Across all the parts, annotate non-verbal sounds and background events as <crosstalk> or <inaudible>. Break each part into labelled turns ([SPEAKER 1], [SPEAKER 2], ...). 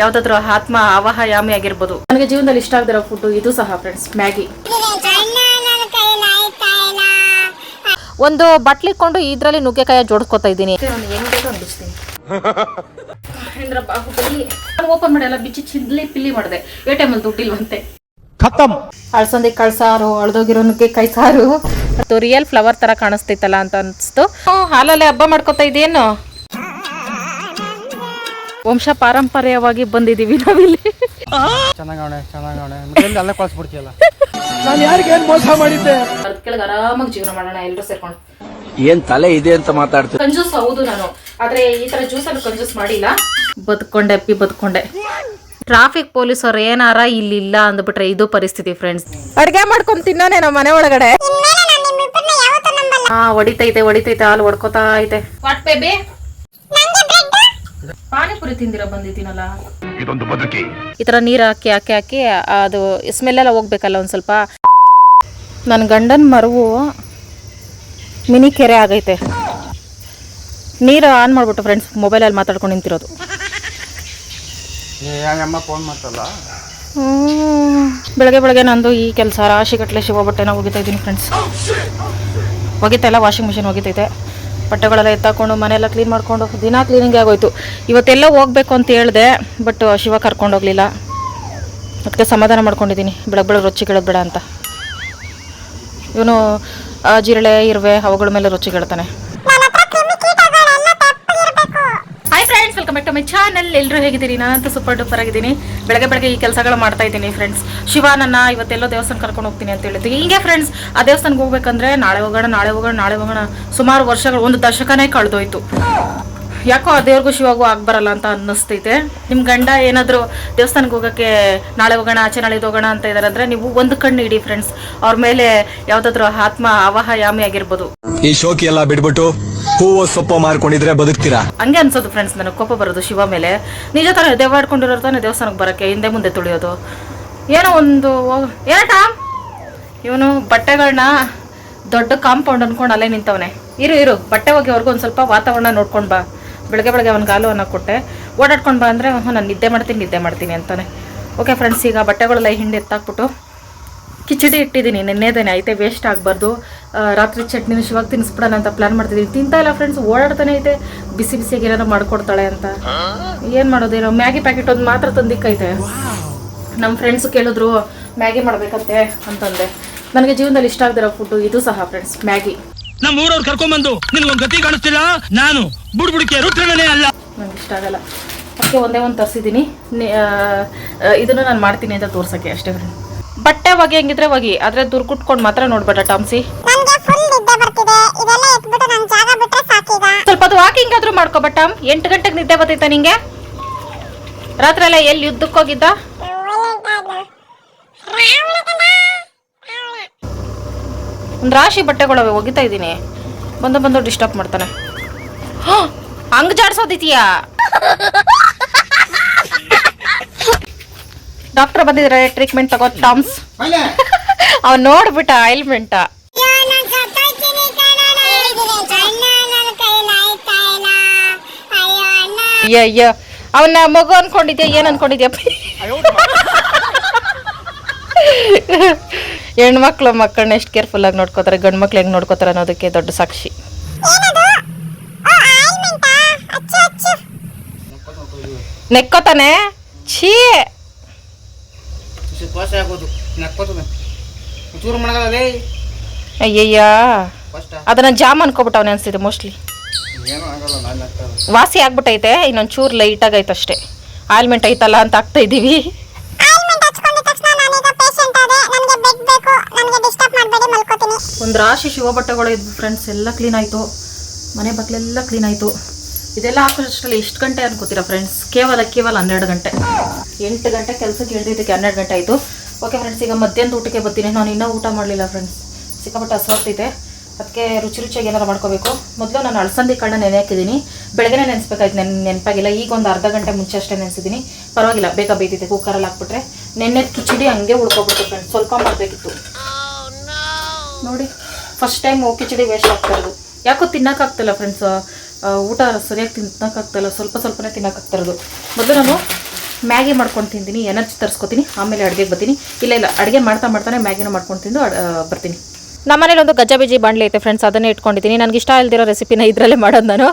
[SPEAKER 1] ಯಾವ್ದಾದ್ರು ಆತ್ಮ ಆವಾಹಯಾಮಿ ಆಗಿರ್ಬೋದು. ನನಗೆ ಜೀವನದಲ್ಲಿ ಇಷ್ಟ ಆಗದಿರೋ ಫುಡ್ ಇದು ಸಹ ಫ್ರೆಂಡ್ಸ್ ಮ್ಯಾಗಿ ಒಂದು ಬಟ್ಲಿಕೊಂಡು ಇದ್ರಲ್ಲಿ ನುಗ್ಗೆಕಾಯಿ ಜೋಡಿಸ್ಕೊತಾ ಇದ್ದೀನಿ. ಓಪನ್ ಮಾಡಿ ಎಲ್ಲ ಬಿಚ್ಚಿ ಚಿದ್ಲಿ ಪಿಲ್ಲಿ ಮಾಡಿದೆ. ಎ ಟೈಮಲ್ಲಿ ದುಡ್ಡಿಲ್ವಂತೆ.
[SPEAKER 2] ಖತಮ್.
[SPEAKER 1] ಅಳ್ಸಂದಿ ಕಳ್ಸಾರು ಅಳ್ದೋಗಿರೋ ನುಗ್ಗೆಕಾಯಿ ಸಾರು. ಮತ್ತು ರಿಯಲ್ ಫ್ಲವರ್ ತರ ಕಾಣಿಸ್ತೈತಲ್ಲ ಅಂತ ಅನ್ಸ್ತು. ಹ್ಮ್, ಹಾಲಲ್ಲೇ ಹಬ್ಬ ಮಾಡ್ಕೊತಾ ಇದೇನು ವಂಶ ಪಾರಂಪರ್ಯವಾಗಿ ಬಂದಿದೀವಿ ನಾವಿಲ್ಲಿ
[SPEAKER 2] ಚೆನ್ನಾಗವಣೆ ಚೆನ್ನಾಗವಣೆ ಅಲ್ಲೇ ಕಳ್ಸ್ಬಿಡ್ತೀಯಲ್ಲ? ನಾನು ಯಾರಿಗೆ ಏನ್ ಮೋಸ ಮಾಡಿದ್ದೆ?
[SPEAKER 1] ಅದ್ ಕೆಳಗೆ ಆರಾಮಾಗಿ ಜೀವನ ಮಾಡೋಣ ಎಲ್ಲರೂ ಸೇರ್ಕೊಂಡು.
[SPEAKER 3] ಏನ್ ತಲೆ ಇದೆ ಅಂತ ಮಾತಾಡ್ತೀನಿ
[SPEAKER 1] ಕಂಜೂಸ್ ಹೌದು ನಾನು. ಆದ್ರೆ ಈ ತರ ಜ್ಯೂಸ್ ಅನ್ನು ಕಂಜೂಸ್ ಮಾಡಿಲ್ಲ. ಬದುಕೊಂಡೆ ಅಪ್ಪಿ ಬದ್ಕೊಂಡೆ. ಟ್ರಾಫಿಕ್ ಪೊಲೀಸರು ಏನಾರ ಇಲ್ಲಿ ಇಲ್ಲ ಅಂದ್ಬಿಟ್ರೆ ಇದು ಪರಿಸ್ಥಿತಿ ಫ್ರೆಂಡ್ಸ್ ಅಡ್ಗೆ ಮಾಡ್ಕೊಂಡ್ ತಿನ್ನೋನೆ ನಮ್ಮ ಮನೆ ಒಳಗಡೆ. ಹಾ ಹೊಡಿತೈತೆ ಹೊಡಿತೈತೆ ಹಾಲು ಹೊಡ್ಕೋತಾ ಐತೆ. ವಾಟ್ ಬೇಬಿ ಪಾನಿಪುರಿ ತಿಂದಿರ ಬಂದಿದ್ದೀನಲ್ಲ?
[SPEAKER 3] ಇದೊಂದು ಬದುಕಿ.
[SPEAKER 1] ಈ ತರ ನೀರು ಹಾಕಿ ಹಾಕಿ ಹಾಕಿ ಅದು ಸ್ಮೆಲ್ ಎಲ್ಲ ಹೋಗ್ಬೇಕಲ್ಲ ಒಂದ್ ಸ್ವಲ್ಪ. ನನ್ನ ಗಂಡನ ಮರವು ಮಿನಿ ಕೆರೆ ಆಗೈತೆ. ನೀರು ಆನ್ ಮಾಡ್ಬಿಟ್ಟು ಫ್ರೆಂಡ್ಸ್ ಮೊಬೈಲಲ್ಲಿ ಮಾತಾಡ್ಕೊಂಡು ನಿಂತಿರೋದು. ಬೆಳಗ್ಗೆ ಬೆಳಗ್ಗೆ ನಂದು ಈ ಕೆಲಸ ರಾಶಿ ಕಟ್ಲೆ ಶಿವ ಬಟ್ಟೆನ ಒಗಿತಾ ಇದ್ದೀನಿ ಫ್ರೆಂಡ್ಸ್ ಒಗಿತಾ ಇಲ್ಲ ವಾಷಿಂಗ್ ಮಿಷಿನ್ ಒಗಿತೈತೆ. ಬಟ್ಟೆಗಳೆಲ್ಲ ಎತ್ತಾಕೊಂಡು ಮನೆಯೆಲ್ಲ ಕ್ಲೀನ್ ಮಾಡಿಕೊಂಡು ದಿನ ಕ್ಲೀನಿಂಗ್ ಆಗೋಯ್ತು. ಇವತ್ತೆಲ್ಲ ಹೋಗ್ಬೇಕು ಅಂತ ಹೇಳಿದೆ ಬಟ್ ಶಿವ ಕರ್ಕೊಂಡು ಹೋಗ್ಲಿಲ್ಲ. ಅದಕ್ಕೆ ಸಮಾಧಾನ ಮಾಡ್ಕೊಂಡಿದ್ದೀನಿ. ಬೆಳಗ್ಗೆ ಬೆಳಗ್ಗೆ ರೊಚ್ಚಿ ಬೇಡ ಅಂತ. ಇವನು ಜಿರಳೆ, ಇರುವೆ, ಅವುಗಳ ಮೇಲೆ ರೊಚ್ಚಿ ಕೇಳ್ತಾನೆ ಟು ಮೈ ಚಾನಲ್ ಎಲ್ಲರೂ ಹೇಗಿದ್ದೀರಿ? ನಾನಂತೂ ಸೂಪರ್ ಡೂಪರ್ ಆಗಿದ್ದೀನಿ. ಬೆಳಗ್ಗೆ ಬೆಳಗ್ಗೆ ಈ ಕೆಲಸಗಳು ಮಾಡ್ತಾ ಇದ್ದೀನಿ ಫ್ರೆಂಡ್ಸ್ ಶಿವ ನನ್ನ ಇವತ್ತೆಲ್ಲೋ ದೇವಸ್ಥಾನ ಕರ್ಕೊಂಡು ಹೋಗ್ತೀನಿ ಅಂತ ಹೇಳಿದ್ವಿ ಹಿಂಗೆ ಫ್ರೆಂಡ್ಸ್ ಆ ದೇವಸ್ಥಾನಕ್ಕೆ ಹೋಗ್ಬೇಕಂದ್ರೆ ನಾಳೆ ಹೋಗೋಣ ನಾಳೆ ಹೋಗೋಣ ನಾಳೆ ಹೋಗೋಣ. ಸುಮಾರು ವರ್ಷಗಳು, ಒಂದು ದಶಕನೇ ಕಳೆದೋಯ್ತು. ಯಾಕೋ ಆ ದೇವ್ರಿಗೂ ಶಿವಾಗೂ ಆಗ್ಬರಲ್ಲ ಅಂತ ಅನ್ನಿಸ್ತೈತೆ. ನಿಮ್ಮ ಗಂಡ ಏನಾದರೂ ದೇವಸ್ಥಾನಕ್ಕೆ ಹೋಗೋಕ್ಕೆ ನಾಳೆ ಹೋಗೋಣ ಆಚೆ ನಾಳೆ ಹೋಗೋಣ ಅಂತ ಇದ್ದಾರೆ ಅಂದರೆ ನೀವು ಒಂದು ಕಣ್ಣು ಇಡಿ ಫ್ರೆಂಡ್ಸ್ ಅವ್ರ ಮೇಲೆ ಯಾವುದಾದ್ರೂ ಆತ್ಮ ಆವಾಹಯಾಮಿ ಆಗಿರ್ಬೋದು.
[SPEAKER 4] ಈ ಶೋಕಿ ಎಲ್ಲ ಬಿಡ್ಬಿಟ್ಟು ಹೂವು ಸೊಪ್ಪು ಮಾರ್ಕೊಂಡಿದ್ರೆ ಬದುಕ್ತೀರಾ?
[SPEAKER 1] ಹಂಗೆ ಅನ್ಸೋದು ಫ್ರೆಂಡ್ಸ್ ನನಗೆ ಕೋಪ ಬರೋದು ಶಿವ ಮೇಲೆ. ನಿಜ ಥರ ದೇವಾಡ್ಕೊಂಡಿರೋರು ತಾನೆ ದೇವಸ್ಥಾನಕ್ಕೆ ಬರೋಕ್ಕೆ ಹಿಂದೆ ಮುಂದೆ ತುಳಿಯೋದು. ಏನೋ ಒಂದು ಏನಟ ಇವನು ಬಟ್ಟೆಗಳನ್ನ ದೊಡ್ಡ ಕಾಂಪೌಂಡ್ ಅನ್ಕೊಂಡು ಅಲ್ಲೇ ನಿಂತವನೆ. ಇರು ಇರು ಬಟ್ಟೆ ಹೋಗಿವರೆಗೂ ಒಂದು ಸ್ವಲ್ಪ ವಾತಾವರಣ ನೋಡ್ಕೊಂಡು ಬಾ. ಬೆಳಗ್ಗೆ ಬೆಳಗ್ಗೆ ಅವನ ಗಾಲು ಅನ್ನೋ ಕೊಟ್ಟೆ. ಓಡಾಡ್ಕೊಂಡು ಬಂದರೆ ಅಂದರೆ ನಾನು ನಿದ್ದೆ ಮಾಡ್ತೀನಿ ನಿದ್ದೆ ಮಾಡ್ತೀನಿ ಅಂತಾನೆ. ಓಕೆ ಫ್ರೆಂಡ್ಸ್ ಈಗ ಬಟ್ಟೆಗಳೆಲ್ಲ ಹಿಂಡಿ ಎತ್ತಾಕ್ಬಿಟ್ಟು ಕಿಚಡಿ ಇಟ್ಟಿದ್ದೀನಿ. ನೆನ್ನೆದೇನೆ ಐತೆ ವೇಸ್ಟ್ ಆಗಬಾರ್ದು. ರಾತ್ರಿ ಚಟ್ನಿ ಶಿವಾಗ ತಿನ್ನಿಸ್ಬಿಡೋಣ ಅಂತ ಪ್ಲಾನ್ ಮಾಡ್ತಿದ್ದೀನಿ ತಿಂತಾ ಇಲ್ಲ ಫ್ರೆಂಡ್ಸ್ ಓಡಾಡ್ತಾನೆ ಐತೆ. ಬಿಸಿ ಬಿಸಿಯಾಗಿ ಏನಾರು ಮಾಡ್ಕೊಡ್ತಾಳೆ ಅಂತ. ಏನು ಮಾಡೋದೇನೋ, ಮ್ಯಾಗಿ ಪ್ಯಾಕೆಟ್ ಒಂದು ಮಾತ್ರ ತಂದಿಕ್ಕೈತೆ. ನಮ್ಮ ಫ್ರೆಂಡ್ಸ್ ಕೇಳಿದ್ರು, ಮ್ಯಾಗಿ ಮಾಡಬೇಕಂತೆ ಅಂತಂದೆ. ನನಗೆ ಜೀವನದಲ್ಲಿ ಇಷ್ಟ ಆಗದಿರೋ ಫುಡ್ಡು ಇದು ಸಹ ಫ್ರೆಂಡ್ಸ್ ಮ್ಯಾಗಿ.
[SPEAKER 5] ನಮ್ಮ ಊರವ್ರು ಕರ್ಕೊಂಬಂದು ನಿನ್ಗೊಂದು ಗತಿ ಕಾಣಿಸ್ತಿಲ್ಲ? ನಾನು ಬುಡ್ಬುಡಿಕೆ ರುದ್ರನೇ ಅಲ್ಲ.
[SPEAKER 1] ನನ್ಗೆ ಇಷ್ಟ ಆಗಲ್ಲ. ಅದಕ್ಕೆ ಒಂದೇ ಒಂದು ತರಿಸಿದ್ದೀನಿ. ಇದನ್ನು ನಾನು ಮಾಡ್ತೀನಿ ಅಂತ ತೋರ್ಸಕ್ಕೆ ಅಷ್ಟೇ ಫ್ರೆಂಡ್ ಬಟ್ಟೆ ಒಗೆ ಹೆಂಗಿದ್ರೆ ಒಗಿ ಆದರೆ ದುರ್ಗುಟ್ಕೊಂಡು ಮಾತ್ರ ನೋಡ್ಬೇಡ ಟಾಮ್ಸಿ.
[SPEAKER 6] ನನ್ಗೆ ಫುಲ್ ನಿದ್ದೆ ಬರ್ತಿದೆ. ಇದೆಲ್ಲ ಎತ್ಬಿಟ್ಟು ನನ್ ಜಾಗ ಬಿಟ್ರೆ ಸಾಕೀಗ.
[SPEAKER 1] ಸ್ವಲ್ಪ ಅದು ವಾಕಿಂಗ್ ಆದ್ರೂ ಮಾಡ್ಕೋ ಎಂಟು ಗಂಟೆಗೆ ನಿದ್ದೆ ಬರ್ತೈತ ನಿಂಗೆ? ರಾತ್ರಿ ಎಲ್ಲ ಎಲ್ಲಿ ಯುದ್ಧಕ್ಕೆ ಹೋಗಿದ್ದ ಒಂದು ರಾಶಿ ಬಟ್ಟೆಗಳವೆ ಒಗಿತಾ ಇದ್ದೀನಿ. ಬಂದು ಬಂದು ಡಿಸ್ಟರ್ಬ್ ಮಾಡ್ತಾನೆ. ಹಂಗೆ ಜಾಡ್ಸೋದಿತ್ಯಾ ಡಾಕ್ಟರ್ ಬಂದಿದ್ರೆ ಟ್ರೀಟ್ಮೆಂಟ್ ತಗೋ ಟಾಮ್ಸ್ ಅವ್ ನೋಡ್ಬಿಟ್ಟ ಆಯಿಲ್ಮೆಂಟ ಅಯ್ಯ ಅಯ್ಯ ಅವನ್ನ ಮಗು ಅನ್ಕೊಂಡಿದ್ಯಾ ಏನ್ ಅನ್ಕೊಂಡಿದ್ಯಪ್ಪ ಹೆಣ್ಮಕ್ಳು ಮಕ್ಕಳನ್ನ ಎಷ್ಟು ಕೇರ್ಫುಲ್ ಆಗಿ ನೋಡ್ಕೋತಾರೆ ಗಂಡು ಮಕ್ಳು ಹೆಂಗ್ ನೋಡ್ಕೋತಾರೆ ಅನ್ನೋದಕ್ಕೆ ದೊಡ್ಡ ಸಾಕ್ಷಿ. ನೆಕ್ಕೋತಾನೆ? ಛೀ. ಅಯ್ಯಯ್ಯ. ಅದನ್ನ ಜಾಮ್ ಅನ್ಕೋಬಿಟ್ಟವನೇ ಅನ್ಸಿದೆ ಮೋಸ್ಟ್ಲಿ
[SPEAKER 2] ಏನೂ ಆಗಲ್ಲ ನಾನು ನಕ್ಕಲ್ಲ
[SPEAKER 1] ವಾಸಿ ಆಗ್ಬಿಟ್ಟೈತೆ ಇನ್ನೊಂದು ಚೂರು ಲೈಟ್ ಆಗೈತೆ ಅಷ್ಟೇ. ಆಲ್ಮೆಂಟ್ ಐತಲ್ಲ ಅಂತ ಆಗ್ತಾ ಇದೀವಿ.
[SPEAKER 6] ಮಾಡಬೇಡಿ ಮಲ್ಕೋತೀನಿ
[SPEAKER 1] ಒಂದು ರಾಶಿ ಶಿವ ಬಟ್ಟೆಗಳು ಇದ್ವು ಫ್ರೆಂಡ್ಸ್ ಎಲ್ಲ ಕ್ಲೀನ್ ಆಯಿತು. ಮನೆ ಬಗ್ಲೆಲ್ಲ ಕ್ಲೀನ್ ಆಯಿತು. ಇದೆಲ್ಲ ಹಾಕೋಷ್ಟರಲ್ಲಿ ಎಷ್ಟು ಗಂಟೆ ಅನ್ಕೋತೀರಾ ಫ್ರೆಂಡ್ಸ್ ಕೇವಲ ಕೇವಲ ಹನ್ನೆರಡು ಗಂಟೆ. ಎಂಟು ಗಂಟೆ ಕೆಲಸಕ್ಕೆ ಹಿಡಿದಿದ್ದಕ್ಕೆ ಹನ್ನೆರಡು ಗಂಟೆ ಆಯಿತು. ಓಕೆ ಫ್ರೆಂಡ್ಸ್ ಈಗ ಮಧ್ಯಾಹ್ನದ ಊಟಕ್ಕೆ ಬರ್ತೀನಿ. ನಾನು ಇನ್ನೂ ಊಟ ಮಾಡಲಿಲ್ಲ ಫ್ರೆಂಡ್ಸ್ ಸಿಕ್ಕಾಪಟ್ಟೆ ಹಸುವಾಗ್ತೈತೆ. ಅದಕ್ಕೆ ರುಚಿ ರುಚಿಯಾಗಿ ಏನಾರು ಮಾಡ್ಕೋಬೇಕು. ಮೊದಲು ನಾನು ಅಳಸಂದಿ ಕಾಳನ್ನ ನೆನೆ ಹಾಕಿದ್ದೀನಿ. ಬೆಳಗ್ಗೆನೇ ನೆನೆಸ್ಬೇಕಾಯ್ತು. ನೆನ್, ನೆನಪಾಗಿಲ್ಲ. ಈಗ ಒಂದು ಅರ್ಧ ಗಂಟೆ ಮುಂಚೆ ಅಷ್ಟೇ ನೆನೆಸಿದ್ದೀನಿ. ಪರವಾಗಿಲ್ಲ, ಬೇಗ ಬೇಯ್ತಿದೆ ಕುಕ್ಕರಲ್ಲಿ ಹಾಕ್ಬಿಟ್ರೆ ನೆನ್ನೆ ಕಿಚಡಿ ಹಂಗೆ ಉಳ್ಕೊಬಿಟ್ಟು ಫ್ರೆಂಡ್ಸ್ ಸ್ವಲ್ಪ ಮಾಡಬೇಕಿತ್ತು. ನೋಡಿ ಫಸ್ಟ್ ಟೈಮ್ ಕಿಚಡಿ ವೇಸ್ಟ್ ಆಗ್ತಾ ಇರೋದು. ಯಾಕೋ ತಿನ್ನೋಕ್ಕಾಗ್ತಿಲ್ಲ ಫ್ರೆಂಡ್ಸ್ ಊಟ ಸರಿಯಾಗಿ ತಿನ್ನೋಕ್ಕಾಗ್ತಿಲ್ಲ ಸ್ವಲ್ಪ ಸ್ವಲ್ಪನೇ ತಿನ್ನೋಕ್ಕಾಗ್ತಿರೋದು ಮೊದಲು ನಾನು ಮ್ಯಾಗಿ ಮಾಡ್ಕೊಂಡು ತಿಂತೀನಿ ಎನರ್ಜಿ ತರಿಸ್ಕೊತೀನಿ, ಆಮೇಲೆ ಅಡುಗೆಗೆ ಬರ್ತೀನಿ. ಇಲ್ಲ ಇಲ್ಲ, ಅಡುಗೆ ಮಾಡ್ತಾ ಮಾಡ್ತಾನೆ ಮ್ಯಾಗಿನ ಮಾಡ್ಕೊಂಡು ತಿಂದು ಬರ್ತೀನಿ. ನಮ್ಮನೇಲಿ ಒಂದು ಗಜ್ಜ ಬೀಜಿ ಬಾಣಲಿ ಐತೆ ಫ್ರೆಂಡ್ಸ್ ಅದನ್ನೇ ಇಟ್ಕೊಂಡಿದ್ದೀನಿ. ನನಗೆ ಇಷ್ಟ ಇಲ್ದಿರೋ ರೆಸಿಪಿನ ಇದರಲ್ಲೇ ಮಾಡೋದು ನಾನು.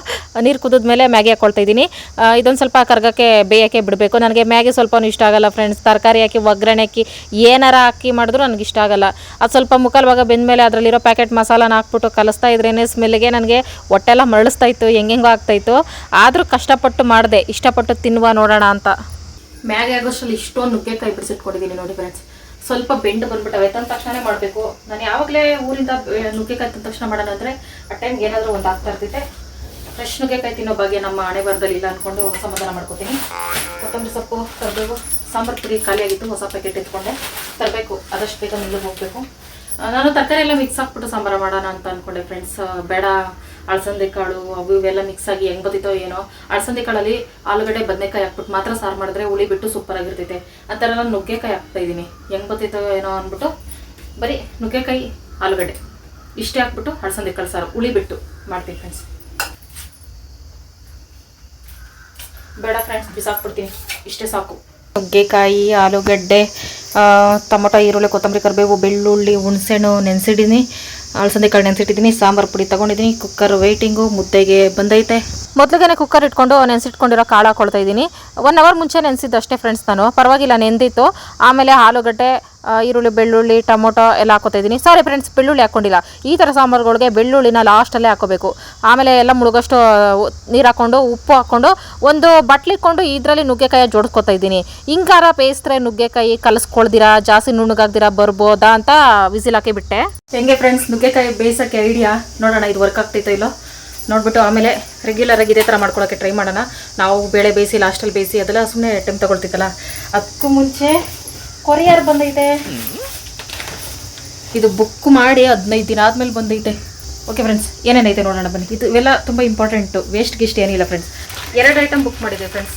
[SPEAKER 1] ನೀರು ಕುದಿದ ಮೇಲೆ ಮ್ಯಾಗಿ ಹಾಕ್ಕೊಳ್ತಾ ಇದ್ದೀನಿ. ಇದೊಂದು ಸ್ವಲ್ಪ ಕರ್ಗಕ್ಕೆ, ಬೇಯಕ್ಕೆ ಬಿಡಬೇಕು. ನನಗೆ ಮ್ಯಾಗಿ ಸ್ವಲ್ಪನೂ ಇಷ್ಟ ಆಗಲ್ಲ ಫ್ರೆಂಡ್ಸ್ ತರಕಾರಿ ಹಾಕಿ, ಒಗ್ಗರಣೆ ಹಾಕಿ, ಏನಾರ ಹಾಕಿ ಮಾಡಿದ್ರು ನನಗೆ ಇಷ್ಟ ಆಗಲ್ಲ. ಅದು ಸ್ವಲ್ಪ ಮುಖಲ್ವಾಗ ಭಾಗ ಬೆಂದಮೇಲೆ ಅದರಲ್ಲಿರೋ ಪ್ಯಾಕೆಟ್ ಮಸಾಲಾನ ಹಾಕ್ಬಿಟ್ಟು ಕಲಿಸ್ತಾ ಇದ್ರೇ ಸ್ಮೆಲ್ಗೆ ನನಗೆ ಹೊಟ್ಟೆಲ್ಲ ಮರಳಿಸ್ತಾ ಇತ್ತು, ಹೆಂಗೆಂಗೋ ಆಗ್ತಾಯಿತ್ತು ಆದರೂ ಕಷ್ಟಪಟ್ಟು ಮಾಡಿದೆ. ಇಷ್ಟಪಟ್ಟು ತಿನ್ನುವ ನೋಡೋಣ ಅಂತ. ಮ್ಯಾಗಿ ಆಗೋಷ್ಟರಲ್ಲಿ ಇಷ್ಟೊಂದು ನುಗ್ಗೆಕಾಯಿ ಬಿಡಿಸಿಟ್ಕೊಂಡಿದ್ದೀನಿ ನೋಡಿ ಫ್ರೆಂಡ್ಸ್ ಸ್ವಲ್ಪ ಬೆಂಡು ಬಂದ್ಬಿಟ್ಟವೆ. ತಂದ ತಕ್ಷಣ ಮಾಡಬೇಕು. ನಾನು ಯಾವಾಗಲೇ ಊರಿಂದ ನುಗ್ಗೆಕಾಯಿ ತಂದ ತಕ್ಷಣ ಮಾಡೋಣ ಅಂದರೆ ಆ ಟೈಮ್ಗೆ ಏನಾದರೂ ಒಂದು ಆಗ್ತಾ ಇರ್ತೈತೆ. ಫ್ರೆಶ್ ನುಗ್ಗೆಕಾಯಿ ತಿನ್ನೋ ಬಗ್ಗೆ ನಮ್ಮ ಹಣೆ ಬರದಲ್ಲಿ ಇಲ್ಲ ಅಂದ್ಕೊಂಡು ಸಮಾಧಾನ ಮಾಡ್ಕೋತೀನಿ. ಕೊತ್ತಂಬರಿ ಸೊಪ್ಪು ತರಬೇಕು ಸಾಂಬಾರು ಪುರಿ ಖಾಲಿಯಾಗಿತ್ತು, ಹೊಸ ಪ್ಯಾಕೆಟ್ ಇಟ್ಕೊಂಡೆ. ತರಬೇಕು. ಆದಷ್ಟು ಬೇಗ ಮುಂದೆ ಹೋಗಬೇಕು. ನಾನು ತರಕಾರಿ ಎಲ್ಲ ಮಿಕ್ಸ್ ಹಾಕ್ಬಿಟ್ಟು ಸಾಂಬಾರು ಮಾಡೋಣ ಅಂತ ಅಂದ್ಕೊಂಡೆ ಫ್ರೆಂಡ್ಸ್ ಬೇಡ. ಅಳಸಂದೆ ಕಾಳು, ಅವು ಇವೆಲ್ಲ ಮಿಕ್ಸ್ ಆಗಿ ಹೆಂಗ್ ಬತ್ತಿತ್ತೋ ಏನೋ. ಅಳಸಂದೆ ಕಾಳಲ್ಲಿ ಆಲೂಗಡ್ಡೆ ಬದನೆಕಾಯಿ ಹಾಕ್ಬಿಟ್ಟು ಮಾತ್ರ ಸಾರು ಮಾಡಿದ್ರೆ ಹುಳಿ ಬಿಟ್ಟು ಸೂಪರ್ ಆಗಿರ್ತೈತೆ. ಆ ಥರ ನಾನು ನುಗ್ಗೆಕಾಯಿ ಹಾಕ್ತಾ ಇದ್ದೀನಿ ಹೆಂಗ್ ಬತ್ತಿತ್ತೋ ಏನೋ ಅಂದ್ಬಿಟ್ಟು. ಬರೀ ನುಗ್ಗೆಕಾಯಿ, ಆಲೂಗಡ್ಡೆ. ಇಷ್ಟೇ ಹಾಕ್ಬಿಟ್ಟು ಅಳಸಂದೆ ಕಾಳು ಸಾರು, ಹುಳಿ ಬಿಟ್ಟು ಮಾಡ್ತೀನಿ ಫ್ರೆಂಡ್ಸ್ ಬೇಡ ಫ್ರೆಂಡ್ಸ್ ಬಿಸಾಕ್ಬಿಡ್ತೀನಿ. ಇಷ್ಟೇ ಸಾಕು. ನುಗ್ಗೆಕಾಯಿ, ಆಲೂಗಡ್ಡೆ ಟೊಮೊಟೊ, ಈರುಳ್ಳಿ, ಕೊತ್ತಂಬರಿ, ಕರಿಬೇವು, ಬೆಳ್ಳುಳ್ಳಿ, ಹುಣಸೆಹಣ್ಣು ನೆನೆಸಿಟ್ಟಿದ್ದೀನಿ ಅಳಸಂದೆ ಕಾಳು ನೆನೆಸಿಟ್ಟಿದ್ದೀನಿ ಸಾಂಬಾರು ಪುಡಿ ತೊಗೊಂಡಿದ್ದೀನಿ. ಕುಕ್ಕರ್ ವೇಟಿಂಗು ಮುದ್ದೆಗೆ ಬಂದೈತೆ. ಮೊದಲಿಗೆ ಕುಕ್ಕರ್ ಇಟ್ಕೊಂಡು ನೆನೆಸಿಟ್ಕೊಂಡಿರೋ ಕಾಳು ಹಾಕೊಳ್ತಾ ಇದ್ದೀನಿ. ಒನ್ ಅವರ್ ಮುಂಚೆ ನೆನೆಸಿದ್ದು ಅಷ್ಟೇ ಫ್ರೆಂಡ್ಸ್ ನಾನು. ಪರವಾಗಿಲ್ಲ, ನೆಂದಿತ್ತು. ಆಮೇಲೆ ಆಲೂಗಡ್ಡೆ ಈರುಳ್ಳಿ, ಬೆಳ್ಳುಳ್ಳಿ, ಟೊಮೊಟೊ ಎಲ್ಲ ಹಾಕೋತಾ ಇದ್ದೀನಿ. ಸಾರಿ ಫ್ರೆಂಡ್ಸ್ ಬೆಳ್ಳುಳ್ಳಿ ಹಾಕ್ಕೊಂಡಿಲ್ಲ ಈ ಥರ ಸಾಂಬಾರುಗಳಿಗೆ ಬೆಳ್ಳುಳ್ಳಿನ ಲಾಸ್ಟಲ್ಲೇ ಹಾಕೋಬೇಕು ಆಮೇಲೆ ಎಲ್ಲ ಮುಳುಗಷ್ಟು ನೀರು ಹಾಕ್ಕೊಂಡು ಉಪ್ಪು ಹಾಕ್ಕೊಂಡು ಒಂದು ಬಟ್ಲಿಕೊಂಡು ಇದರಲ್ಲಿ ನುಗ್ಗೆಕಾಯಿ ಜೋಡಿಸ್ಕೊತಾ ಇದ್ದೀನಿ. ಹಿಂಗಾರ ಬೇಯಿಸಿದ್ರೆ ನುಗ್ಗೆಕಾಯಿ ಕಲಸ್ಕೊಳ್ದಿರಾ, ಜಾಸ್ತಿ ನುಣ್ಣಗಾಗ್ದಿರಾ, ಬರ್ಬೋದಾ ಅಂತ ವಿಸಿಲ್ ಹಾಕಿ ಬಿಟ್ಟೆ. ಹೆಂಗೆ ಫ್ರೆಂಡ್ಸ್ ನುಗ್ಗೆಕಾಯಿ ಬೇಯಿಸೋಕ್ಕೆ ಐಡಿಯಾ ನೋಡೋಣ, ಇದು ವರ್ಕ್ ಆಗ್ತೈತೋ ಇಲ್ಲೋ? ನೋಡ್ಬಿಟ್ಟು ಆಮೇಲೆ ರೆಗ್ಯುಲರ್ ಆಗಿ ಇದೇ ಥರ ಮಾಡ್ಕೊಳ್ಳೋಕ್ಕೆ ಟ್ರೈ ಮಾಡೋಣ. ನಾವು ಬೇಳೆ ಬೇಯಿಸಿ ಲಾಸ್ಟಲ್ಲಿ ಬೇಯಿಸಿ ಅದೆಲ್ಲ ಸುಮ್ಮನೆ ಟೈಮ್ ತಗೊಳ್ತಿತ್ತಲ್ಲ ಅದಕ್ಕೂ ಮುಂಚೆ ಕೊರಿಯರ್ ಬಂದೈತೆ. ಇದು ಬುಕ್ ಮಾಡಿ ಹದಿನೈದು ದಿನ ಆದಮೇಲೆ ಬಂದೈತೆ. ಓಕೆ ಫ್ರೆಂಡ್ಸ್ ಏನೇನೈತೆ ನೋಡೋಣ ಬನ್ನಿ. ಇದು ಇವೆಲ್ಲ ತುಂಬ ಇಂಪಾರ್ಟೆಂಟು ವೇಸ್ಟ್ ಗಿಸ್ಟ್ ಏನಿಲ್ಲ ಫ್ರೆಂಡ್ಸ್ ಎರಡು ಐಟಮ್ ಬುಕ್ ಮಾಡಿದೆ ಫ್ರೆಂಡ್ಸ್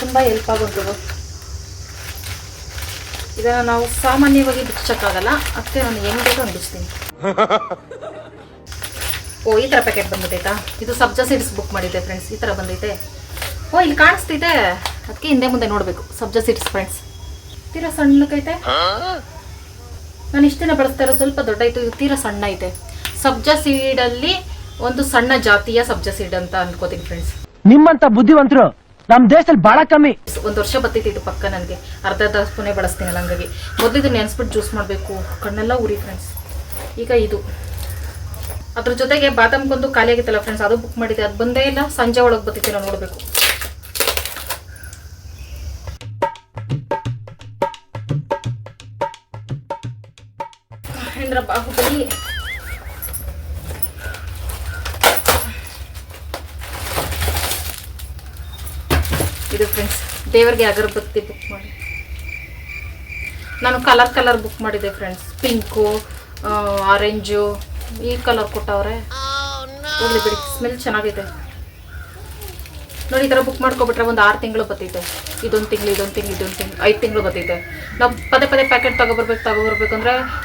[SPEAKER 1] ತುಂಬ ಹೆಲ್ಪ್ ಆಗೋದು ಇದನ್ನು ನಾವು ಸಾಮಾನ್ಯವಾಗಿ ಬಿಚ್ಚಕ್ಕಾಗಲ್ಲ ಅದಕ್ಕೆ ನಾನು ಹೆಂಗೆ ಬೇಕೋ ಅನ್ಬಿಸ್ತೀನಿ <laughs> ಓ ಈ ಥರ ಪ್ಯಾಕೆಟ್ ಬಂದ್ಬಿಟ್ಟೈತಾ ಇದು ಸಬ್ಜಾ ಸೀಡ್ಸ್ ಬುಕ್ ಮಾಡಿದ್ದೆ ಫ್ರೆಂಡ್ಸ್ ಈ ಥರ ಬಂದೈತೆ. ಓ ಇಲ್ಲಿ ಕಾಣಿಸ್ತಿದೆ. ಅದಕ್ಕೆ ಹಿಂದೆ ಮುಂದೆ ನೋಡಬೇಕು ಸಬ್ಜಾ ಸೀಡ್ಸ್ ಫ್ರೆಂಡ್ಸ್ ತೀರಾ ಸಣ್ಣಕೈತೆ ನಾನು ಇಷ್ಟು ದಿನ ಬಳಸ್ತಾ ಇರೋ ಸ್ವಲ್ಪ ದೊಡ್ಡ ಐತೆ ಇದು ತೀರಾ ಸಣ್ಣ ಐತೆ. ಸಬ್ಜಾ ಸೀಡಲ್ಲಿ ಒಂದು ಸಣ್ಣ ಜಾತಿಯ ಸಬ್ಜಾ ಸೀಡ್ ಅಂತ ಅನ್ಕೋತೀನಿ ಫ್ರೆಂಡ್ಸ್
[SPEAKER 2] ನಿಮ್ಮಂತ ಬುದ್ಧಿವಂತರು ನಮ್ ದೇಶದಲ್ಲಿ ಬಹಳ ಕಮ್ಮಿ.
[SPEAKER 1] ಒಂದು ವರ್ಷ ಬತ್ತೈತಿ ಇದು ಪಕ್ಕ ನನಗೆ. ಅರ್ಧ ಅರ್ಧ ಸ್ಪೂನೇ ಬಳಸ್ತೀನಲ್ಲ ಹಂಗಾಗಿ. ಮೊದಲು ಇದು ನೆನೆಸ್ಬಿಟ್ಟು ಜ್ಯೂಸ್ ಮಾಡಬೇಕು. ಕಣ್ಣೆಲ್ಲ ಉರಿ ಫ್ರೆಂಡ್ಸ್ ಈಗ ಇದು. ಅದ್ರ ಜೊತೆಗೆ ಬಾದಾಮ್ಗೊಂದು ಖಾಲಿ ಆಗಿತ್ತಲ್ಲ ಫ್ರೆಂಡ್ಸ್ ಅದು ಬುಕ್ ಮಾಡಿದ್ದೆ. ಅದು ಬಂದೇ ಇಲ್ಲ. ಸಂಜೆ ಒಳಗೆ ಬತ್ತೈತಿ ನಾವು ನೋಡಬೇಕು. ಬಾಹುಬಲಿ. ಇದು ಫ್ರೆಂಡ್ಸ್ ದೇವರಿಗೆ ಅಗರಬತ್ತಿ ಬುಕ್ ಮಾಡಿ. ನಾನು ಕಲರ್ ಕಲರ್ ಬುಕ್ ಮಾಡಿದ್ದೆ ಫ್ರೆಂಡ್ಸ್ ಪಿಂಕು ಆರೆಂಜು ಈ ಕಲರ್ ಕೊಟ್ಟವ್ರೆ. ಹೋಗ್ಲಿ ಬಿಡಿ ಸ್ಮೆಲ್ ಚೆನ್ನಾಗಿದೆ ನೋಡಿ, ಈ ಥರ ಬುಕ್ ಮಾಡ್ಕೊಬಿಟ್ರೆ ಒಂದು ಆರು ತಿಂಗಳು ಬರ್ತೈತೆ ಇದೊಂದು ತಿಂಗಳು ಇದೊಂದು ತಿಂಗಳು ಇದೊಂದು ತಿಂಗಳು, ಐದು ತಿಂಗಳು ಬರ್ತೈತೆ ನಾವು ಪದೇ ಪದೇ ಪ್ಯಾಕೆಟ್ ತಗೊಬರ್ಬೇಕು ತಗೊಬರ್ಬೇಕು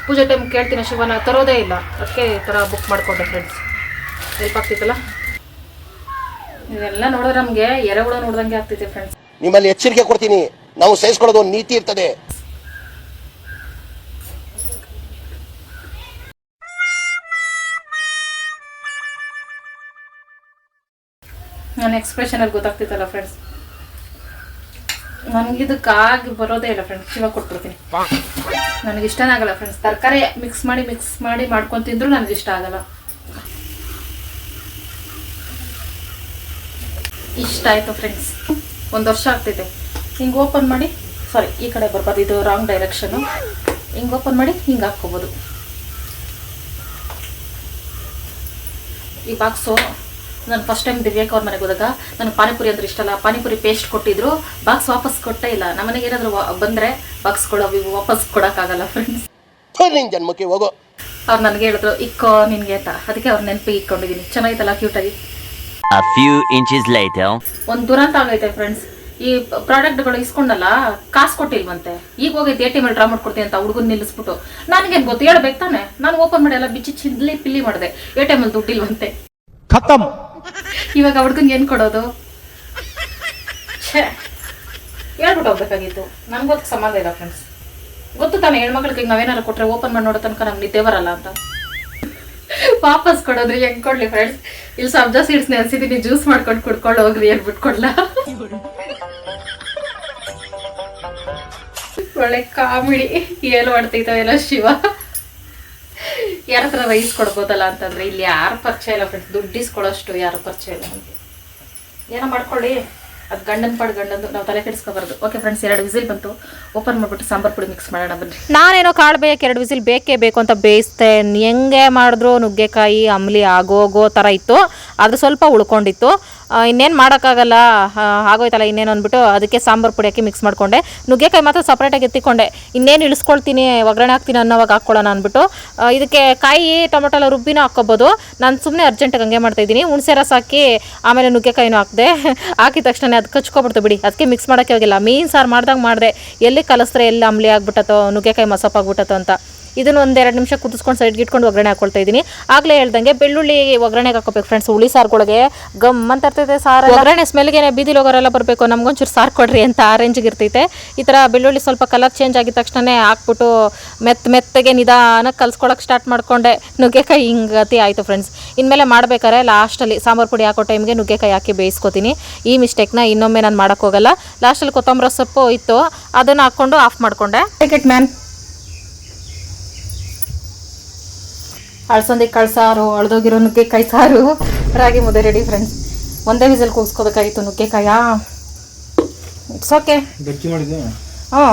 [SPEAKER 1] ಪೂಜೆ ಟೈಮ್ ಕೇಳ್ತೀನಿ, ಶಿವನ ತರೋದೇ ಇಲ್ಲ. ಅದಕ್ಕೆ ಈ ಥರ ಬುಕ್ ಮಾಡಿಕೊಂಡೆ ಫ್ರೆಂಡ್ಸ್ ಹೆಲ್ಪ್ ಆಗ್ತಿತ್ತಲ್ಲ? ಇದೆಲ್ಲ ನೋಡಿದ್ರೆ ನಮಗೆ ಎರೆಹುಳ ನೋಡ್ದಂಗೆ ಆಗ್ತೈತೆ ಫ್ರೆಂಡ್ಸ್
[SPEAKER 7] ನಿಮ್ಮಲ್ಲಿ ಎಚ್ಚರಿಕೆ ಕೊಡ್ತೀನಿ. ನಾವು ಸಹಿಸ್ಕೊಳ್ಳೋದು ಒಂದು ನೀತಿ ಇರ್ತದೆ.
[SPEAKER 1] ನನ್ನ ಎಕ್ಸ್ಪ್ರೆಷನಲ್ಲಿ ಗೊತ್ತಾಗ್ತಿತ್ತಲ್ಲ ಫ್ರೆಂಡ್ಸ್ ನನಗಿದಕ್ಕಾಗಿ ಬರೋದೇ ಇಲ್ಲ ಫ್ರೆಂಡ್ಸ್ ಇವಾಗ ಕೊಟ್ಬಿಡ್ತೀನಿ. ನನಗೆ ಇಷ್ಟನೇ ಆಗಲ್ಲ ಫ್ರೆಂಡ್ಸ್ ತರಕಾರಿ ಮಿಕ್ಸ್ ಮಾಡಿ ಮಿಕ್ಸ್ ಮಾಡಿ ಮಾಡ್ಕೊಂಡು ತಿಂದರೂ ನನಗೆ ಇಷ್ಟ ಆಗಲ್ಲ. ಇಷ್ಟ ಆಯಿತು ಫ್ರೆಂಡ್ಸ್ ಒಂದು ವರ್ಷ ಆಗ್ತಿದೆ. ಹಿಂಗೆ ಓಪನ್ ಮಾಡಿ ಸಾರಿ ಈ ಕಡೆ ಬರ್ಬಾರ್ದು ಇದು ರಾಂಗ್ ಡೈರೆಕ್ಷನು ಹಿಂಗೆ ಓಪನ್ ಮಾಡಿ, ಹಿಂಗೆ ಹಾಕ್ಕೋಬೋದು. ಈ ಬಾಕ್ಸು ನಾನು ಫಸ್ಟ್ ಟೈಮ್ ದಿವ್ಯಾಕ್ ಅವ್ರ ಮನೆಗೆ ಹೋದಾಗ ನನಗೆ ಪಾನಿಪುರಿ ಅಂದ್ರೆ ಇಷ್ಟ ಅಲ್ಲ. ಪಾನಿಪುರಿ ಪೇಸ್ಟ್ ಕೊಟ್ಟಿದ್ರು. ಬಾಕ್ಸ್ ವಾಪಸ್ ಕೊಟ್ಟೇ ಇಲ್ಲ. ನಮ್ಮನೆಗೆ ಏನಾದರೂ ಬಂದರೆ ಬಾಕ್ಸ್ ಕೊಡೋ ವಾಪಸ್ ಕೊಡೋಕ್ಕಾಗಲ್ಲ ಫ್ರೆಂಡ್ಸ್
[SPEAKER 7] ಜನ್ಮಕ್ಕೆ ಹೋಗೋ.
[SPEAKER 1] ಅವ್ರು ನನಗೆ ಹೇಳಿದ್ರು ಇಕ್ಕೋ ನಿನಗೆ ಅಂತ. ಅದಕ್ಕೆ ಅವ್ರ ನೆನಪಿಗೆ ಇಟ್ಕೊಂಡಿದೀನಿ. ಚೆನ್ನಾಗಿತ್ತಲ್ಲ ಕ್ಯೂಟಾಗಿ
[SPEAKER 8] A few inches later.
[SPEAKER 1] ಒಂದು ದುರಂತ ಆಗೈತೆ ಫ್ರೆಂಡ್ಸ್ ಈ ಪ್ರಾಡಕ್ಟ್ಗಳು ಇಸ್ಕೊಂಡಲ್ಲ ಕಾಸು ಕೊಟ್ಟಿಲ್ವಂತೆ. ಈಗ ಹೋಗಿ ಎ ಟಿ ಎಂ ಡ್ರಾ ಮಾಡ್ಕೊಡ್ತೀನಿ ಅಂತ ಹುಡುಗನ್ ನಿಲ್ಲಿಸ್ಬಿಟ್ಟು. ನನಗೇನು ಗೊತ್ತು? ಹೇಳ್ಬೇಕು ತಾನೆ. ನಾನು ಓಪನ್ ಮಾಡಿ ಎಲ್ಲ ಬಿಚ್ಚಿ ಚಿದ್ಲಿ ಪಿಲ್ಲಿ ಮಾಡಿದೆ. ಎ ಟಿ ಎಂ ಅಲ್ಲಿ ದುಡ್ಡಿಲ್ವಂತೆ.
[SPEAKER 2] ಖತಮ್
[SPEAKER 1] ಇವಾಗ ಹುಡ್ಗನ್ಗೆ ಏನ್ ಕೊಡೋದು? ಹೇಳ್ಬಿಟ್ಟು ಹೋಗ್ಬೇಕಾಗಿತ್ತು. ನಮ್ಗೆ ಗೊತ್ತು ಸಂಬಂಧ ಇಲ್ಲ ಫ್ರೆಂಡ್ಸ್ ಗೊತ್ತು ತಾನೆ ಹೆಣ್ಮಕ್ಳಿಗೆ ನಾವೇನಾರು ಕೊಟ್ರೆ ಓಪನ್ ಮಾಡಿ ನೋಡೋ ತನಕ ನಮ್ಗೆ ನಿದ್ದೆ ಬರಲ್ಲ ಅಂತ. ವಾಪಸ್ ಕೊಡೋದ್ರಿ, ಹೆಂಗ್ ಕೊಡ್ಲಿ ಫ್ರೆಂಡ್ಸ್ ಇಲ್ಲಿ ಸಬ್ಜಾ ಸೀಡ್ಸ್ ನೆನ್ಸಿದೀನಿ ಜ್ಯೂಸ್ ಮಾಡ್ಕೊಂಡು ಕುಡ್ಕೊಂಡು ಹೋಗ್ರಿ ಅಂತ ಬಿಟ್ಕೊಡ್ಲ ಒಳ್ಳೆ ಕಾಮಿಡಿ. ಏನು ಮಾಡ್ತೈತೋ ಎಲ್ಲ ಶಿವ. ಯಾರ ಹತ್ರ ರೈಸ್ ಕೊಡ್ಬೋದಲ್ಲ ಅಂತಂದ್ರೆ ಇಲ್ಲಿ ಯಾರು ಪರಿಚಯ ಇಲ್ಲ ಫ್ರೆಂಡ್ಸ್ ದುಡ್ಡು ಇಸ್ಕೊಳ್ಳೋಷ್ಟು ಯಾರು ಪರಿಚಯ ಇಲ್ಲ ನಮಗೆ. ಏನೋ ಮಾಡ್ಕೊಳ್ಳಿ. ಅದು ಗಂಡನ ಪಾಡು ಗಂಡಂದು ನಾವು ತಲೆ ಕೆಡಿಸ್ಕೋಬಾರ್ದು. ಓಕೆ ಫ್ರೆಂಡ್ಸ್ ಎರಡು ವಿಸಿಲ್ ಬಂತು. ಓಪನ್ ಮಾಡ್ಬಿಟ್ಟು ಸಾಂಬಾರ್ ಪುಡಿ ಮಿಕ್ಸ್ ಮಾಡೋಣ ಬನ್ನಿ. ನಾನೇನೋ ಕಾಳು ಬೇಯಕ್ಕೆ ಎರಡು ವಿಸಿಲ್ ಬೇಕೇ ಬೇಕು ಅಂತ ಬೇಯಿಸ್ದೆ ಹೆಂಗೆ ಮಾಡಿದ್ರು ನುಗ್ಗೆಕಾಯಿ ಅಂಬ್ಲಿ ಆಗೋಗೋ ಥರ ಇತ್ತು. ಆದ್ರೆ ಸ್ವಲ್ಪ ಉಳ್ಕೊಂಡಿತ್ತು. ಇನ್ನೇನು ಮಾಡೋಕ್ಕಾಗಲ್ಲ ಆಗೋಯ್ತಲ್ಲ ಇನ್ನೇನು ಅಂದ್ಬಿಟ್ಟು ಅದಕ್ಕೆ ಸಾಂಬಾರು ಪುಡಿ ಹಾಕಿ ಮಿಕ್ಸ್ ಮಾಡಿಕೊಂಡೆ. ನುಗ್ಗೆಕಾಯಿ ಮಾತ್ರ ಸಪ್ರೇಟಾಗಿ ಎತ್ತಿಕೊಂಡೆ. ಇನ್ನೇನು ಇಳಿಸ್ಕೊಳ್ತೀನಿ, ಒಗ್ಗರಣೆ ಹಾಕ್ತೀನಿ ಅನ್ನೋವಾಗ ಹಾಕ್ಕೊಳ್ಳೋಣ ಅಂದ್ಬಿಟ್ಟು. ಇದಕ್ಕೆ ಕಾಯಿ, ಟೊಮೊಟೊ ಎಲ್ಲ ರುಬ್ಬಿನೂ ಹಾಕ್ಕೊಬೋದು. ನಾನು ಸುಮ್ಮನೆ ಅರ್ಜೆಂಟಾಗಿ ಹಂಗೆ ಮಾಡ್ತಾಯಿದ್ದೀನಿ ಹುಣಸೆ ರಸ ಹಾಕಿ ಆಮೇಲೆ ನುಗ್ಗೆಕಾಯಿನೂ ಹಾಕಿದೆ. <laughs> ಹಾಕಿದ ತಕ್ಷಣ ಅದು ಕಚ್ಕೊಬಿಡ್ತು ಬಿಡಿ. ಅದಕ್ಕೆ ಮಿಕ್ಸ್ ಮಾಡೋಕ್ಕೆ ಹೋಗಿಲ್ಲ. ಮೀನು ಸಾರು ಮಾಡ್ದಾಗ ಮಾಡಿದೆ. ಎಲ್ಲಿ ಕಲಿಸ್ರೆ ಎಲ್ಲಿ ಅಂಬ್ಲಿ ಆಗ್ಬಿಟ್ಟತೋ ನುಗ್ಗೆಕಾಯಿ ಮಸಪ್ ಆಗ್ಬಿಟ್ಟತೋ ಅಂತ. ಇದನ್ನು ಒಂದೆರಡು ನಿಮಿಷ ಕುದಿಸ್ಕೊಂಡು ಸೈಡ್ಗೆ ಇಟ್ಕೊಂಡು ಒಗ್ಗರಣೆ ಹಾಕೊಳ್ತಾ ಇದ್ದೀನಿ. ಆಗಲೇ ಹೇಳ್ದಂಗೆ ಬೆಳ್ಳುಳ್ಳಿ ಒಗ್ಗರಣೆಗೆ ಹಾಕೋಬೇಕು ಫ್ರೆಂಡ್ಸ್ ಹುಳಿ ಸಾರುಗಳಿಗೆ ಗಮ್ ಅಂತ ಇರ್ತೈತೆ ಸಾರು ಒಗ್ಗರಣೆ ಸ್ಮೆಲ್ಗೆ ಬೀದಿಲಿ ಹೋಗೋರೆಲ್ಲ ಬರಬೇಕು. ನಮ್ಗೊಂಚೂರು ಸಾರು ಕೊಡ್ರಿ ಅಂತ ಆ ರೇಂಜಿಗೆ ಇರ್ತೈತೆ. ಈ ಥರ ಬೆಳ್ಳುಳ್ಳಿ ಸ್ವಲ್ಪ ಕಲರ್ ಚೇಂಜ್ ಆಗಿದ ತಕ್ಷಣ ಹಾಕ್ಬಿಟ್ಟು ಮೆತ್ತ ಮೆತ್ತಗೆ ನಿಧಾನಕ್ಕೆ ಕಲ್ಸ್ಕೊಳಕ್ಕೆ ಸ್ಟಾರ್ಟ್ ಮಾಡ್ಕೊಂಡೆ. ನುಗ್ಗೆಕಾಯಿ ಹಿಂಗತಿ ಆಯಿತು ಫ್ರೆಂಡ್ಸ್ ಇನ್ಮೇಲೆ ಮಾಡ್ಬೇಕಾರೆ ಲಾಸ್ಟಲ್ಲಿ ಸಾಂಬಾರು ಪುಡಿ ಹಾಕೋ ಟೈಮ್ಗೆ ನುಗ್ಗೆಕಾಯಿ ಹಾಕಿ ಬೇಯಿಸ್ಕೊತೀನಿ. ಈ ಮಿಸ್ಟೇಕ್ನ ಇನ್ನೊಮ್ಮೆ ನಾನು ಮಾಡೋಕ್ಕೋಗಲ್ಲ ಲಾಸ್ಟಲ್ಲಿ ಕೊತ್ತಂಬರಿ ಸೊಪ್ಪು ಇತ್ತು ಅದನ್ನು ಹಾಕ್ಕೊಂಡು ಆಫ್ ಮಾಡ್ಕೊಂಡೆ. ಟಿಕೆಟ್ ಮ್ಯಾನ್ ಅಳ್ಸಂದಿ ಕಾಳು ಸಾರು ಅಳ್ದೋಗಿರೋ ನುಗ್ಗೆಕಾಯಿ ಸಾರು. ರಾಗಿ ಮುದ್ದೆ ರೆಡಿ ಫ್ರೆಂಡ್ಸ್ ಒಂದೇ ವಿಸಲ್ ಕೂಗಿಸ್ಕೋಬೇಕಾಗಿತ್ತು ನುಗ್ಗೆಕಾಯಾ? ಇಟ್ಸ್ ಓಕೆ
[SPEAKER 2] ಗಟ್ಟಿ ಮಾಡಿದ್ದೆ
[SPEAKER 1] ಹ್ಞೂ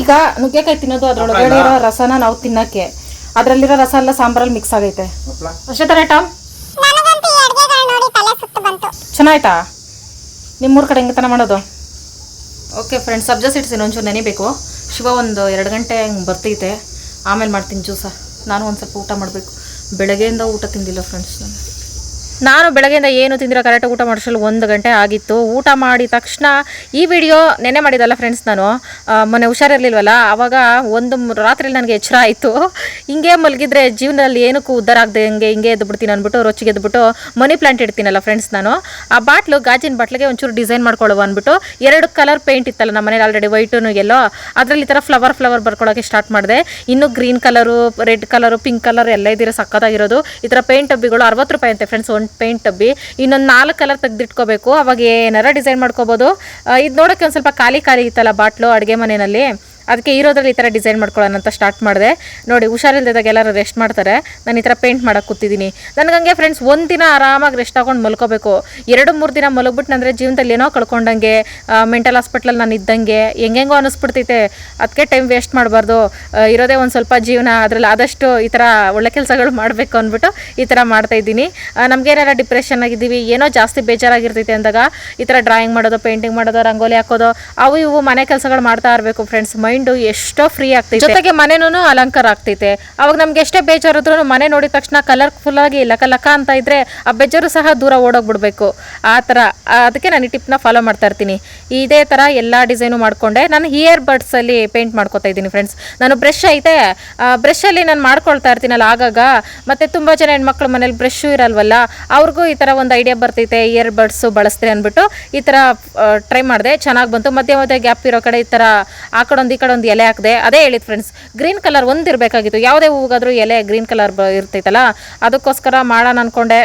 [SPEAKER 1] ಈಗ ನುಗ್ಗೆಕಾಯಿ ತಿನ್ನೋದು ಅದ್ರೊಳಗಡೆ ಇರೋ ರಸನ ನಾವು ತಿನ್ನಕ್ಕೆ. ಅದರಲ್ಲಿರೋ ರಸ ಎಲ್ಲ ಸಾಂಬಾರಲ್ಲಿ ಮಿಕ್ಸ್ ಆಗೈತೆ. ಅಷ್ಟೇ ತಾನೇ ಟಾಮ್.
[SPEAKER 6] ನನಗಂತೂ ಈ ಅಡ್ಗೆಗಳು ನೋಡಿ ತಲೆ ಸುತ್ತು ಬಂತು.
[SPEAKER 1] ಚೆನ್ನಾಯ್ತಾ? ನಿಮ್ಮೂರ ಕಡೆ ಹೆಂಗೆ ತನ ಮಾಡೋದು? ಓಕೆ ಫ್ರೆಂಡ್ಸ್ ಸಬ್ಜಾ ಸೀಡ್ಸ್ ಇನ್ನೊಂಚೂರು ನೆನಿಬೇಕು. ಶಿವ ಒಂದು ಎರಡು ಗಂಟೆ ಹಂಗೆ ಬರ್ತೈತೆ ಆಮೇಲೆ ಮಾಡ್ತೀನಿ ಜ್ಯೂಸ. ನಾನು ಒಂದು ಸ್ವಲ್ಪ ಊಟ ಮಾಡಬೇಕು. ಬೆಳಗ್ಗೆಯಿಂದ ಊಟ ತಿಂದಿಲ್ಲ ಫ್ರೆಂಡ್ಸ್ ನಾನು. ನಾನು ಬೆಳಗ್ಗೆಯಿಂದ ಏನು ತಿಂದಿರೋ ಕರೆಕ್ಟ್ ಊಟ ಮಾಡಿಸಲು ಒಂದು ಗಂಟೆ ಆಗಿತ್ತು. ಊಟ ಮಾಡಿದ ತಕ್ಷಣ ಈ ವಿಡಿಯೋ ನೆನೆ ಮಾಡಿದಲ್ಲ ಫ್ರೆಂಡ್ಸ್ ನಾನು. ಮೊನ್ನೆ ಹುಷಾರಿರಲಿಲ್ವಲ್ಲ? ಆವಾಗ ಒಂದು ರಾತ್ರಿ ನನಗೆ ಎಚ್ಚರ ಆಯಿತು. ಹಿಂಗೆ ಮಲಗಿದ್ರೆ ಜೀವನದಲ್ಲಿ ಏನಕ್ಕೂ ಉದ್ದಾರ ಆಗದೆ ಹಿಂಗೆ ಹಿಂಗೆ ಎದ್ದು ಬಿಡ್ತೀನಿ ಅಂದ್ಬಿಟ್ಟು, ರೊಚ್ಚಿಗೆ ಎದ್ಬಿಟ್ಟು ಮನಿ ಪ್ಲಾಂಟ್ ಇಡ್ತೀನಲ್ಲ ಫ್ರೆಂಡ್ಸ್ ನಾನು. ಆ ಬಾಟ್ಲು, ಗಾಜಿನ ಬಾಟ್ಲಿಗೆ ಒಂಚೂರು ಡಿಸೈನ್ ಮಾಡ್ಕೊಳ್ಳುವ ಅಂದ್ಬಿಟ್ಟು ಎರಡು ಕಲರ್ ಪೇಂಟ್ ಇತ್ತಲ್ಲ ನಮ್ಮ ಮನೇಲಿ ಆಲ್ರೆಡಿ ವೈಟು ಎಲ್ಲೋ ಅದರಲ್ಲಿ ಈ ಥರ ಫ್ಲವರ್ ಫ್ಲವರ್ ಬರ್ಕೊಳ್ಳೋಕ್ಕೆ ಸ್ಟಾರ್ಟ್ ಮಾಡಿದೆ. ಇನ್ನು green colour red colour pink colour ಎಲ್ಲ ಇದ್ದೀರ ಸಕ್ಕತ್ತಾಗಿರೋದು ಈ ಥರ ಪೇಂಟ್ ಡಬ್ಬಿಗಳು ಅರವತ್ತು ರೂಪಾಯಿ ಅಂತೆ ಫ್ರೆಂಡ್ಸ್ ಒಂದು ಪೇಂಟ್ ಡಬ್ಬಿ ಇನ್ನೊಂದು ನಾಲ್ಕು ಕಲರ್ ತೆಗೆದಿಟ್ಕೋಬೇಕು. ಅವಾಗ ಏನಾರ ಡಿಸೈನ್ ಮಾಡ್ಕೋಬೋದು. ಇದು ನೋಡೋಕ್ಕೆ ಒಂದು ಸ್ವಲ್ಪ ಖಾಲಿ ಖಾಲಿ ಇತ್ತಲ್ಲ ಬಾಟ್ಲು ಅಡುಗೆ ಮನೆಯಲ್ಲಿ? ಅದಕ್ಕೆ ಇರೋದ್ರಲ್ಲಿ ಈ ಥರ ಡಿಸೈನ್ ಮಾಡ್ಕೊಳ್ಳೋಣ ಅಂತ ಸ್ಟಾರ್ಟ್ ಮಾಡಿದೆ. ನೋಡಿ ಹುಷಾರಿಲ್ದಾಗ ಎಲ್ಲರೂ ರೆಸ್ಟ್ ಮಾಡ್ತಾರೆ. ನಾನು ಈ ಥರ ಪೇಂಟ್ ಮಾಡೋಕೆ ಕೂತಿದ್ದೀನಿ. ನನಗಂಗೆ ಫ್ರೆಂಡ್ಸ್ ಒಂದು ದಿನ ಆರಾಮಾಗಿ ರೆಸ್ಟ್ ಹಾಕೊಂಡು ಮಲ್ಕೋಬೇಕು. ಎರಡು, ಮೂರು ದಿನ ಮಲಗ್ಬಿಟ್ಟು ಅಂದರೆ ಜೀವನದಲ್ಲಿ ಏನೋ ಕಳ್ಕೊಂಡಂಗೆ ಮೆಂಟಲ್ ಹಾಸ್ಪಿಟ್ಲಲ್ಲಿ ನಾನು ಇದ್ದಂಗೆ, ಹೆಂಗೆಂಗೋ ಅನಿಸ್ಬಿಡ್ತೈತೆ. ಅದಕ್ಕೆ ಟೈಮ್ ವೇಸ್ಟ್ ಮಾಡಬಾರ್ದು. ಇರೋದೇ ಒಂದು ಸ್ವಲ್ಪ ಜೀವನ, ಅದರಲ್ಲಿ ಆದಷ್ಟು ಈ ಥರ ಒಳ್ಳೆ ಕೆಲಸಗಳು ಮಾಡಬೇಕು ಅಂದ್ಬಿಟ್ಟು ಈ ಥರ ಮಾಡ್ತಾ ಇದ್ದೀನಿ. ನಮಗೇನಾರ ಡಿಪ್ರೆಷನ್ ಆಗಿದ್ದೀವಿ, ಏನೋ ಜಾಸ್ತಿ ಬೇಜಾರಾಗಿರ್ತೈತೆ ಅಂದಾಗ ಈ ಥರ ಡ್ರಾಯಿಂಗ್ ಮಾಡೋದು ಪೇಂಟಿಂಗ್ ಮಾಡೋದು, ರಂಗೋಲಿ ಹಾಕೋದು, ಅವು ಇವು ಮನೆ ಕೆಲಸಗಳು ಮಾಡ್ತಾ ಇರಬೇಕು ಫ್ರೆಂಡ್ಸ್ ಮೈಂಡು ಎಷ್ಟೋ ಫ್ರೀ ಆಗ್ತೈತೆ. ಜೊತೆಗೆ ಮನೆನೂ ಅಲಂಕಾರ ಆಗ್ತೈತೆ. ಅವಾಗ ನಮ್ಗೆ ಎಷ್ಟೇ ಬೇಜಾರಿದ್ರು ಮನೆ ನೋಡಿದ ತಕ್ಷಣ ಕಲರ್ಫುಲ್ ಆಗಿ ಲಕ ಲಕ ಅಂತ ಇದ್ರೆ ಆ ಬೇಜಾರು ಸಹ ದೂರ ಓಡೋಗ್ಬಿಡ್ಬೇಕು. ಆ ಆ, ಅದಕ್ಕೆ ನಾನು ಈ ಟಿಪ್ನ ಫಾಲೋ ಮಾಡ್ತಾ ಇರ್ತೀನಿ. ಇದೇ ಥರ ಎಲ್ಲ ಡಿಸೈನು ಮಾಡಿಕೊಂಡೆ. ನಾನು ಹಿಯರ್ ಬಡ್ಸಲ್ಲಿ ಪೇಂಟ್ ಮಾಡ್ಕೊತಾ ಇದ್ದೀನಿ ಫ್ರೆಂಡ್ಸ್ ನಾನು ಬ್ರಷ್ ಐತೆ. ಬ್ರಷಲ್ಲಿ ನಾನು ಮಾಡ್ಕೊಳ್ತಾ ಇರ್ತೀನಲ್ಲ ಆಗಾಗ. ಮತ್ತು ತುಂಬ ಜನ ಹೆಣ್ಮಕ್ಳು ಮನೇಲಿ ಬ್ರಷು ಇರಲ್ವಲ್ಲ ಅವ್ರಿಗೂ ಈ ಥರ ಒಂದು ಐಡಿಯಾ ಬರ್ತೈತೆ ಇಯರ್ ಬಡ್ಸು ಬಳಸ್ತೀರಿ ಅಂದ್ಬಿಟ್ಟು ಈ ಥರ ಟ್ರೈ ಮಾಡಿದೆ. ಚೆನ್ನಾಗಿ ಬಂತು. ಮಧ್ಯ ಮಧ್ಯ ಗ್ಯಾಪ್ ಇರೋ ಕಡೆ ಈ ಥರ ಆ ಕಡೆ ಒಂದು ಕಡೆ ಒಂದು ಎಲೆ ಹಾಕಿದೆ, ಅದೇ ಹೇಳಿದ್ ಫ್ರೆಂಡ್ಸ್ ಗ್ರೀನ್ ಕಲರ್ ಒಂದು ಇರಬೇಕಾಗಿತ್ತು. ಯಾವುದೇ ಹೂವಾದರೂ ಎಲೆ ಗ್ರೀನ್ ಕಲರ್ ಇರ್ತೈತಲ್ಲ, ಅದಕ್ಕೋಸ್ಕರ ಮಾಡೋಣ ಅಂದ್ಕೊಂಡೆ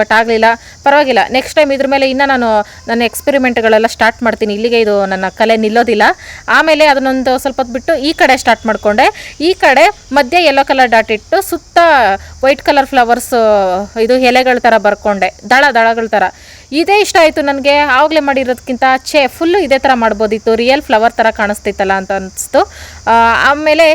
[SPEAKER 1] ಬಟ್ ಆಗಲಿಲ್ಲ. ಪರವಾಗಿಲ್ಲ. ನೆಕ್ಸ್ಟ್ ಟೈಮ್ ಇದ್ರ ಮೇಲೆ ಇನ್ನೂ ನಾನು ನನ್ನ ಎಕ್ಸ್ಪೆರಿಮೆಂಟ್ಗಳೆಲ್ಲ ಸ್ಟಾರ್ಟ್ ಮಾಡ್ತೀನಿ. ಇಲ್ಲಿಗೆ ಇದು ನನ್ನ ಕಲೆ ನಿಲ್ಲೋದಿಲ್ಲ. ಆಮೇಲೆ ಅದನ್ನೊಂದು ಸ್ವಲ್ಪ ಹೊತ್ತು ಬಿಟ್ಟು ಈ ಕಡೆ ಸ್ಟಾರ್ಟ್ ಮಾಡಿಕೊಂಡೆ. ಈ ಕಡೆ ಮಧ್ಯೆ ಯೆಲ್ಲೋ ಕಲರ್ ಡಾಟ್ ಇಟ್ಟು ಸುತ್ತ ವೈಟ್ ಕಲರ್ ಫ್ಲವರ್ಸ್ ಇದು ಎಲೆಗಳ ಥರ ಬರ್ಕೊಂಡೆ. ದಳ ದಳಗಳ ಥರ ಇದೇ ಇಷ್ಟ ಆಯಿತು ನನಗೆ. ಆವಾಗಲೇ ಮಾಡಿರೋದಕ್ಕಿಂತ ಛೇ ಫುಲ್ಲು ಇದೇ ಥರ ಮಾಡ್ಬೋದಿತ್ತು. ರಿಯಲ್ ಫ್ಲವರ್ ಥರ ಕಾಣಿಸ್ತಿತ್ತಲ್ಲ ಅಂತ ಅನಿಸ್ತು. ಆಮೇಲೆ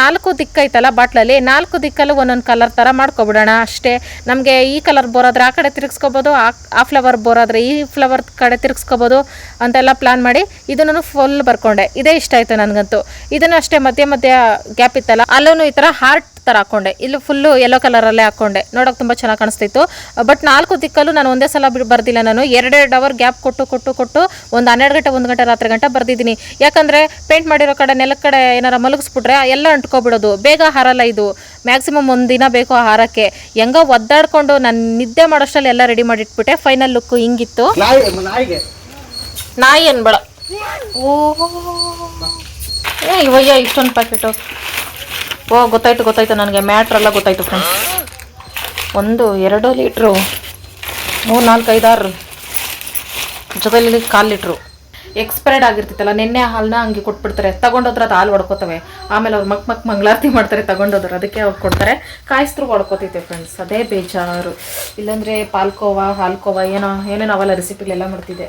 [SPEAKER 1] ನಾಲ್ಕು ದಿಕ್ಕೈತಲ್ಲ ಬಾಟ್ಲಲ್ಲಿ? ನಾಲ್ಕು ದಿಕ್ಕಲ್ಲೂ ಒಂದೊಂದು ಕಲರ್ ಥರ ಮಾಡ್ಕೊಬಿಡೋಣ ಅಷ್ಟೇ. ನಮಗೆ ಈ ಕಲರ್ ಬೋರಾದ್ರೆ ಆ ಕಡೆ ತಿರುಗಿಸ್ಕೋಬೋದು, ಆ ಫ್ಲವರ್ ಬೋರಾದ್ರೆ ಈ ಫ್ಲವರ್ ಕಡೆ ತಿರುಗಿಸ್ಕೋಬೋದು ಅಂತೆಲ್ಲ ಪ್ಲಾನ್ ಮಾಡಿ ಇದನ್ನು ಫುಲ್ ಬರ್ಕೊಂಡೆ. ಇದೇ ಇಷ್ಟ ಆಯಿತು ನನಗಂತೂ. ಇದನ್ನು ಅಷ್ಟೇ ಮಧ್ಯ ಮಧ್ಯ ಗ್ಯಾಪ್ ಇತ್ತಲ್ಲ ಅಲ್ಲೂ ಈ ಥರ ಹಾರ್ಟ್ ಥರ ಹಾಕೊಂಡೆ. ಇಲ್ಲಿ ಫುಲ್ಲು ಯೆಲ್ಲೋ ಕಲರಲ್ಲೇ ಹಾಕೊಂಡೆ. ನೋಡೋಕೆ ತುಂಬ ಚೆನ್ನಾಗಿ ಕಾಣಿಸ್ತಿತ್ತು. ಬಟ್ ನಾಲ್ಕು ದಿಕ್ಕಲ್ಲೂ ನಾನು ಒಂದೇ ಸಲ ಬರ್ದಿಲ್ಲ ನಾನು. ಎರಡೆರಡು ಅವರ್ ಗ್ಯಾಪ್ ಕೊಟ್ಟು ಕೊಟ್ಟು ಕೊಟ್ಟು ಒಂದು ಹನ್ನೆರಡು ಗಂಟೆ ಒಂದು ಗಂಟೆ ರಾತ್ರಿ ಗಂಟೆ ಬರ್ದಿದ್ದೀನಿ. ಯಾಕಂದರೆ ಪೇಂಟ್ ಮಾಡಿರೋ ಕಡೆ ನೆಲದ ಕಡೆ ಏನಾರ ಮಲಗಿಸ್ಬಿಟ್ರೆ ಎಲ್ಲ ಅಂಟ್ಕೊಬಿಡೋದು. ಬೇಗ ಹಾರಲ್ಲ ಇದು. ಮ್ಯಾಕ್ಸಿಮಮ್ ಒಂದು ದಿನ ಬೇಕು ಆ ಹಾರಕ್ಕೆ. ಹೆಂಗೋ ಒದ್ದಾಡ್ಕೊಂಡು ನಾನು ನಿದ್ದೆ ಮಾಡೋಷ್ಟರಲ್ಲಿ ಎಲ್ಲ ರೆಡಿ ಮಾಡಿಟ್ಬಿಟ್ಟೆ. ಫೈನಲ್ ಲುಕ್ ಹಿಂಗಿತ್ತು.
[SPEAKER 2] ನಾಯಿ
[SPEAKER 1] ಅನ್ಬೇಡ. ಓ. ಏ ಇವಯ್ಯ ಇಷ್ಟೊಂದು ಪ್ಯಾಕೆಟು ಓ, ಗೊತ್ತಾಯ್ತು ಗೊತ್ತಾಯ್ತು. ನನಗೆ ಮ್ಯಾಟ್ರೆಲ್ಲ ಗೊತ್ತಾಯ್ತು ಫ್ರೆಂಡ್ಸ್ ಒಂದು, ಎರಡು ಲೀಟ್ರು. ಮೂರು, ನಾಲ್ಕು, ಐದಾರು. ಜೊತೆಲಿ ಕಾಲು ಲೀಟ್ರು. ಎಕ್ಸ್ಪೈರ್ಡ್ ಆಗಿರ್ತಿತ್ತಲ್ಲ, ನಿನ್ನೆ ಹಾಲನ್ನ ಹಂಗೆ ಕೊಟ್ಬಿಡ್ತಾರೆ. ತಗೊಂಡೋದ್ರೆ ಅದು ಹಾಲು ಹೊಡ್ಕೋತವೆ ಆಮೇಲೆ ಅವ್ರು ಮಕ್ ಮಕ್ ಮಂಗಳಾರತಿ ಮಾಡ್ತಾರೆ, ತಗೊಂಡೋದ್ರ. ಅದಕ್ಕೆ ಅವ್ರು ಕೊಡ್ತಾರೆ. ಕಾಯಿಸ್ತ್ರು ಹೊಡ್ಕೋತೈತೆ ಫ್ರೆಂಡ್ಸ್ ಅದೇ ಬೇಜಾರು. ಇಲ್ಲಾಂದರೆ ಪಾಲ್ಕೋವಾ, ಹಾಲ್ಕೋವಾ, ಏನೋ, ಏನೇನು ಅವೆಲ್ಲ ರೆಸಿಪಿಗಳೆಲ್ಲ ಮಾಡ್ತಿದ್ದೆ.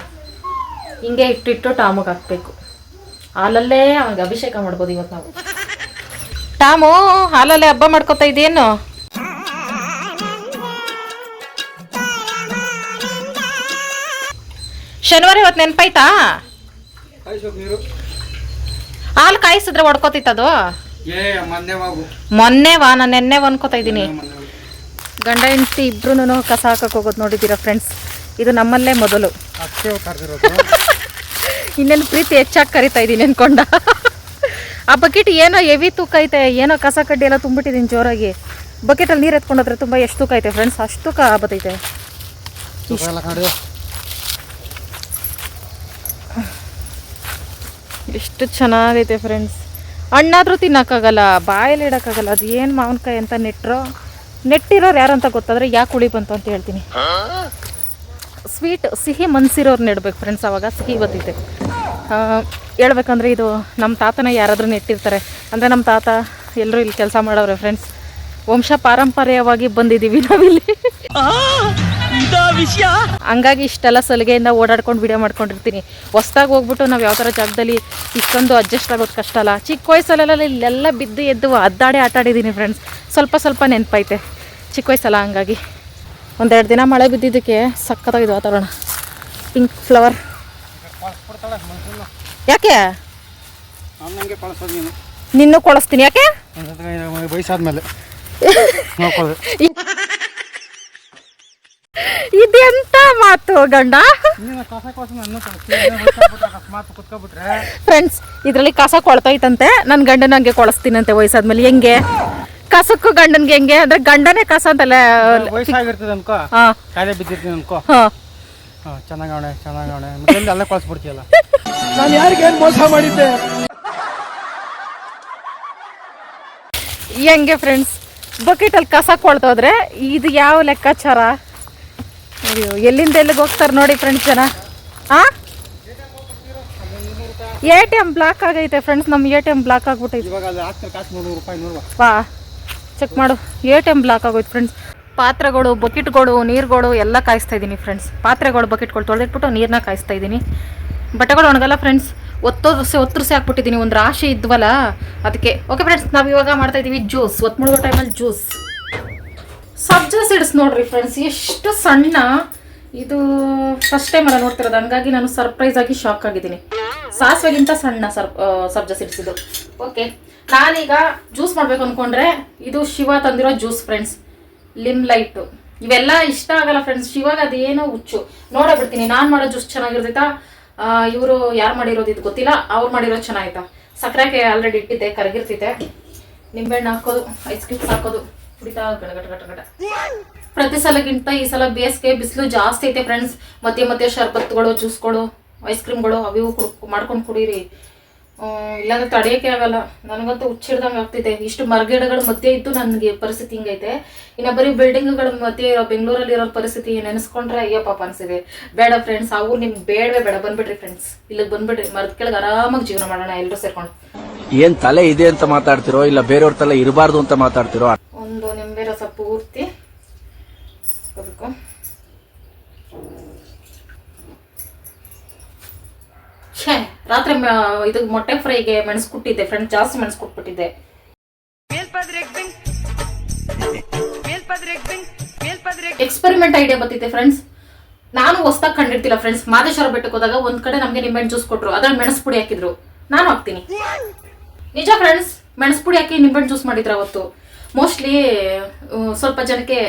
[SPEAKER 1] ಹಿಂಗೆ ಇಟ್ಟಿಟ್ಟು ಟಾಮಿಗೆ ಹಾಕ್ಬೇಕು. ಹಾಲಲ್ಲೇ ಅವನಿಗೆ ಅಭಿಷೇಕ ಮಾಡ್ಬೋದು ಇವತ್ತು ನಾವು. ಟಾಮು ಹಾಲಲ್ಲೇ ಹಬ್ಬ ಮಾಡ್ಕೋತಾ ಇದೇನು ಶನಿವಾರ ಇವತ್ತು ನೆನಪಾಯ್ತಾ? ಹಾಲು ಕಾಯಿಸಿದ್ರೆ ಹೊಡ್ಕೋತಿತ್ತದು
[SPEAKER 2] ಏ ಮೊನ್ನೆ
[SPEAKER 1] ವಾ ನಾನು ನೆನ್ನೆ ಅನ್ಕೋತಾ ಇದ್ದೀನಿ. ಗಂಡ ಹೆಂಡತಿ ಇಬ್ರು ಕಸ ಹಾಕಕ್ಕೆ ಹೋಗೋದು ನೋಡಿದ್ದೀರಾ ಫ್ರೆಂಡ್ಸ್ ಇದು ನಮ್ಮಲ್ಲೇ ಮೊದಲು. <laughs> ಇನ್ನೇನು ಪ್ರೀತಿ ಹೆಚ್ಚಾಗಿ ಕರಿತಾ ಇದ್ದೀನಿ ಅನ್ಕೊಂಡ. ಆ ಬಕೆಟ್ ಏನೋ ಎವಿ ತೂಕ ಐತೆ ಏನೋ ಕಸ ಕಡ್ಡಿ ಎಲ್ಲ ತುಂಬಿಟ್ಟಿದ್ದೀನಿ ಜೋರಾಗಿ. ಬಕೆಟಲ್ಲಿ ನೀರು ಎತ್ಕೊಂಡೋದ್ರೆ ತುಂಬ ಎಷ್ಟು ತೂಕ ಐತೆ ಫ್ರೆಂಡ್ಸ್ ಅಷ್ಟು ತೂಕ ಬತ್ತೈತೆ ಎಷ್ಟು ಚೆನ್ನಾಗೈತೆ ಫ್ರೆಂಡ್ಸ್ ಹಣ್ಣಾದರೂ ತಿನ್ನೋಕ್ಕಾಗಲ್ಲ ಬಾಯಲ್ಲಿ ಇಡೋಕ್ಕಾಗಲ್ಲ ಅದು ಏನು ಮಾವಿನಕಾಯಿ ಅಂತ ನೆಟ್ಟರೋ ನೆಟ್ಟಿರೋರು ಯಾರಂತ ಗೊತ್ತಾದ್ರೆ ಯಾಕೆ ಹುಳಿ ಬಂತು ಅಂತ ಹೇಳ್ತೀನಿ. ಸ್ವೀಟ್ ಸಿಹಿ ಮನ್ಸಿರೋರು ನೆಡ್ಬೇಕು ಫ್ರೆಂಡ್ಸ್ ಅವಾಗ ಸಿಹಿ ಬರ್ತೈತೆ ಆ, ಹೇಳ್ಬೇಕಂದ್ರೆ ಇದು ನಮ್ಮ ತಾತನ ಯಾರಾದರೂ ನೆಟ್ಟಿರ್ತಾರೆ. ಅಂದರೆ ನಮ್ಮ ತಾತ ಎಲ್ಲರೂ ಇಲ್ಲಿ ಕೆಲಸ ಮಾಡವ್ರೆ ಫ್ರೆಂಡ್ಸ್ ವಂಶ ಪಾರಂಪರ್ಯವಾಗಿ ಬಂದಿದ್ದೀವಿ ನಾವಿಲ್ಲಿ. ಹಂಗಾಗಿ ಇಷ್ಟೆಲ್ಲ ಸಲಿಗೆಯಿಂದ ಓಡಾಡ್ಕೊಂಡು ವಿಡಿಯೋ ಮಾಡ್ಕೊಂಡಿರ್ತೀನಿ. ಹೊಸ್ದಾಗಿ ಹೋಗ್ಬಿಟ್ಟು ನಾವು ಯಾವ ಥರ ಜಾಗದಲ್ಲಿ ಇಷ್ಟೊಂದು ಅಡ್ಜಸ್ಟ್ ಆಗೋದು ಕಷ್ಟ ಅಲ್ಲ. ಚಿಕ್ಕ ವಯಸ್ಸಲ್ಲೆಲ್ಲ ಇಲ್ಲೆಲ್ಲ ಬಿದ್ದು ಎದ್ದು ಅದ್ದಾಡಿ ಆಟಾಡಿದ್ದೀನಿ ಫ್ರೆಂಡ್ಸ್ ಸ್ವಲ್ಪ ಸ್ವಲ್ಪ ನೆನಪೈತೆ. ಚಿಕ್ಕ ವಯಸ್ಸಲ್ಲ ಹಂಗಾಗಿ. ಒಂದೆರಡು ದಿನ ಮಳೆ ಬಿದ್ದಿದ್ದಕ್ಕೆ ಸಖತ್ತಾಗಿದೆ ವಾತಾವರಣ. ಪಿಂಕ್ ಫ್ಲವರ್ ಯಾಕೆ?
[SPEAKER 2] ನಾನು ಕಳಿಸೋದು ನೀನು.
[SPEAKER 1] ನಿನ್ನೂ ಕೊಡಿಸ್ತೀನಿ ಯಾಕೆ?
[SPEAKER 2] ವಯಸ್ಸಾದ್ಮೇಲೆ. <laughs>
[SPEAKER 1] ಇದೆಂತ ಮಾತು ಗಂಡ? ಫ್ರೆಂಡ್ಸ್ ಇದರಲ್ಲಿ ಕಸ ಕೊಳ್ತೈತಂತೆ ನನ್ನ ಗಂಡನ ಹಂಗೆ ಕೊಳಿಸ್ತೀನಂತೆ ವಯಸ್ಸಾದ್ಮೇಲೆ. ಹೆಂಗೆ? ಕಸಕ್ಕೂ ಗಂಡನ್ಗೆ ಹೆಂಗೆ? ಅಂದ್ರೆ ಗಂಡನೇ ಕಸ ಅಂತಲ್ಲ
[SPEAKER 2] ವಯಸ್ಸಾಗಿರ್ತದೆ ಅನ್ಕೋ. ಕಾಯಿಲೆ ಬಿದ್ದಿರ್ತೀನಿ ಅನ್ಕೋ.
[SPEAKER 1] ಹಾ
[SPEAKER 2] ಚೆನ್ನಾಗವಣೆ ಚೆನ್ನಾಗವಣೆ ಮತ್ತೆ ಅಲ್ಲೇ ಕಳಿಸ್ಬಿಡ್ತೀಯಲ್ಲ? ನಾನು ಯಾರಿಗೇನು ಮೋಸ ಮಾಡಿದ್ದೆ?
[SPEAKER 1] ಹೆಂಗೆ ಫ್ರೆಂಡ್ಸ್ ಬಕೆಟಲ್ಲಿ ಕಸ ಕೊಳ್ತೋದ್ರೆ ಇದು ಯಾವ ಲೆಕ್ಕಾಚಾರ? ಅಯ್ಯೋ ಎಲ್ಲಿಂದ ಎಲ್ಲಿಗೆ ಹೋಗ್ತಾರೆ ನೋಡಿ ಫ್ರೆಂಡ್ಸ್ ಜನ. ಆ? ಎ ಟಿ ಎಂ ಬ್ಲಾಕ್ ಆಗೈತೆ ಫ್ರೆಂಡ್ಸ್ ನಮ್ಮ ಎ ಟಿ ಎಂ ಬ್ಲಾಕ್ ಆಗ್ಬಿಟ್ಟೈತೆ ವಾ ಚೆಕ್ ಮಾಡು. ಎ ಟಿ ಎಂ ಬ್ಲಾಕ್ ಆಗೋಯ್ತು ಫ್ರೆಂಡ್ಸ್ ಪಾತ್ರೆಗಳು, ಬಕೆಟ್ಗಳು, ನೀರುಗಳು ಎಲ್ಲ ಕಾಯಿಸ್ತಾ ಇದ್ದೀನಿ ಫ್ರೆಂಡ್ಸ್ ಪಾತ್ರೆಗಳು, ಬಕೆಟ್ಗಳು ತೊಳೆದಿಟ್ಬಿಟ್ಟು ನೀರನ್ನ ಕಾಯಿಸ್ತಾ ಇದ್ದೀನಿ. ಬಟ್ಟೆಗಳು ಒಣಗಲ್ಲ ಫ್ರೆಂಡ್ಸ್ ಒತ್ತೋದ್ರಸೆ ಒತ್ತರಿಸಿ ಹಾಕ್ಬಿಟ್ಟಿದ್ದೀನಿ. ಒಂದು ರಾಶಿ ಇದ್ವಲ್ಲ, ಅದಕ್ಕೆ. ಓಕೆ ಫ್ರೆಂಡ್ಸ್ ನಾವು ಇವಾಗ ಮಾಡ್ತಾ ಇದ್ದೀವಿ ಜ್ಯೂಸ್ ಒತ್ತು ಮುಳುಗೋ ಟೈಮಲ್ಲಿ ಜ್ಯೂಸ್ ಸಬ್ಜಾ ಸಿಡ್ಸ್ ನೋಡ್ರಿ ಫ್ರೆಂಡ್ಸ್ ಎಷ್ಟು ಸಣ್ಣ. ಇದು ಫಸ್ಟ್ ಟೈಮ್ ಅಲ್ಲ ನೋಡ್ತಿರೋದು. ಹಂಗಾಗಿ ನಾನು ಸರ್ಪ್ರೈಸ್ ಆಗಿ ಶಾಕ್ ಆಗಿದ್ದೀನಿ. ಸಾಸಿವೆಗಿಂತ ಸಣ್ಣ ಸರ್ ಸಬ್ಜಾ ಸಿಡ್ಸ್ ಇದು. ಓಕೆ ನಾನೀಗ ಜ್ಯೂಸ್ ಮಾಡ್ಬೇಕು ಅನ್ಕೊಂಡ್ರೆ, ಇದು ಶಿವ ತಂದಿರೋ ಜ್ಯೂಸ್ ಫ್ರೆಂಡ್ಸ್ ಲಿಮ್ ಲೈಟ್. ಇವೆಲ್ಲ ಇಷ್ಟ ಆಗಲ್ಲ ಫ್ರೆಂಡ್ಸ್ ಇವಾಗ ಅದೇನೋ ಹುಚ್ಚು. ನೋಡಬಿಡ್ತೀನಿ ನಾನು ಮಾಡೋ ಜ್ಯೂಸ್ ಚೆನ್ನಾಗಿರ್ತೈತಾ ಇವರು ಯಾರು ಮಾಡಿರೋದು ಇದು ಗೊತ್ತಿಲ್ಲ, ಅವ್ರು ಮಾಡಿರೋದು ಚೆನ್ನಾಗಿತ್ತಾ? ಸಕ್ಕರೆಗೆ ಆಲ್ರೆಡಿ ಇಟ್ಟಿದ್ದೆ, ಕರಗಿರ್ತಿದ್ದೆ. ನಿಂಬೆಹಣ್ಣು ಹಾಕೋದು ಐಸ್ ಕ್ಯೂಬ್ಸ್ ಹಾಕೋದು, ಕುಡಿತಾ ಗಡಗಡ ಗಟ ಪ್ರತಿ ಸಲಗಿಂತ ಈ ಸಲ ಬೇಸಿಗೆ ಬಿಸಿಲು ಜಾಸ್ತಿ ಐತೆ ಫ್ರೆಂಡ್ಸ್ ಮಧ್ಯೆ ಮಧ್ಯೆ ಶರ್ಬತ್ಗಳು ಜ್ಯೂಸ್ಗಳು ಐಸ್ ಕ್ರೀಮ್ಗಳು ಅವು ಮಾಡ್ಕೊಂಡು ಕುಡೀರಿ. ಇಲ್ಲಾಂದ್ರೆ ತಡೆಯೋಕೆ ಆಗಲ್ಲ. ನನಗಂತೂ ಹುಚ್ಚಿಡ್ದಂಗೆ ಆಗ್ತಿದೆ. ಇಷ್ಟು ಮರಗಿಡಗಳ ಮಧ್ಯೆ ಇದ್ದು ನನಗೆ ಪರಿಸ್ಥಿತಿ ಹಿಂಗೈತೆ. ಇನ್ನು ಬರೀ ಬಿಲ್ಡಿಂಗ್ಗಳ ಮಧ್ಯೆ ಇರೋ ಬೆಂಗಳೂರಲ್ಲಿ ಇರೋ ಪರಿಸ್ಥಿತಿ ನೆನೆಸ್ಕೊಂಡ್ರೆ ಅಯ್ಯೋ ಪಾಪ ಅನಿಸಿದೆ. ಬೇಡ ಫ್ರೆಂಡ್ಸ್ ಅವ್ರು ನಿಮ್ಗೆ ಬೇಡವೇ ಬೇಡ. ಬಂದ್ಬಿಡ್ರಿ ಫ್ರೆಂಡ್ಸ್ ಇಲ್ಲಿಗೆ ಬಂದ್ಬಿಡ್ರಿ. ಮರದ ಕೆಳಗೆ ಆರಾಮಾಗಿ ಜೀವನ ಮಾಡೋಣ ಎಲ್ಲರೂ ಸೇರ್ಕೊಂಡು.
[SPEAKER 3] ಏನ್ ತಲೆ ಇದೆ ಅಂತ ಮಾತಾಡ್ತಿರೋ ಇಲ್ಲ ಬೇರೆಯವ್ರ ತಲೆ ಇರಬಾರ್ದು ಅಂತ ಮಾತಾಡ್ತಿರೋ?
[SPEAKER 1] ಒಂದು ನಿಂಬೆ ರಸ ಪೂರ್ತಿ ಚೆನ್ನಾಗಿ ಛೇ! ರಾತ್ರಿ ಇದು ಮೊಟ್ಟೆ ಫ್ರೈಗೆ ಮೆಣಸು ಕೊಟ್ಟಿದ್ದೆ. ಫ್ರೆಂಡ್ ಜಾಸ್ತಿ ಮೆಣಸು ಕೊಟ್ಬಿಟ್ಟಿದ್ದೆ. ಎಕ್ಸ್ಪೆರಿಮೆಂಟ್ ಐಡಿಯಾ ಬರ್ತಿದೆ ಫ್ರೆಂಡ್ಸ್ ನಾನು ಹೊಸ್ದಾಗ ಕಂಡಿರ್ತಿಲ್ಲ ಫ್ರೆಂಡ್ಸ್ ಮಾದೇಶ್ವರ ಬೆಟ್ಟಕ್ಕೆ ಹೋದಾಗ ಒಂದ್ ಕಡೆ ನಮಗೆ ನಿಂಬೆಹಣ್ಣು ಜ್ಯೂಸ್ ಕೊಟ್ರು. ಅದ್ರಲ್ಲಿ ಮೆಣಸು ಪುಡಿ ಹಾಕಿದ್ರು. ನಾನು ಹಾಕ್ತೀನಿ. ನಿಜ ಫ್ರೆಂಡ್ಸ್ ಮೆಣಸು ಪುಡಿ ಹಾಕಿ ನಿಂಬೆಹಣ್ಣು ಜ್ಯೂಸ್ ಮಾಡಿದ್ರು ಅವತ್ತು. ಮೋಸ್ಟ್ಲಿ ಸ್ವಲ್ಪ ಜನಕ್ಕೆ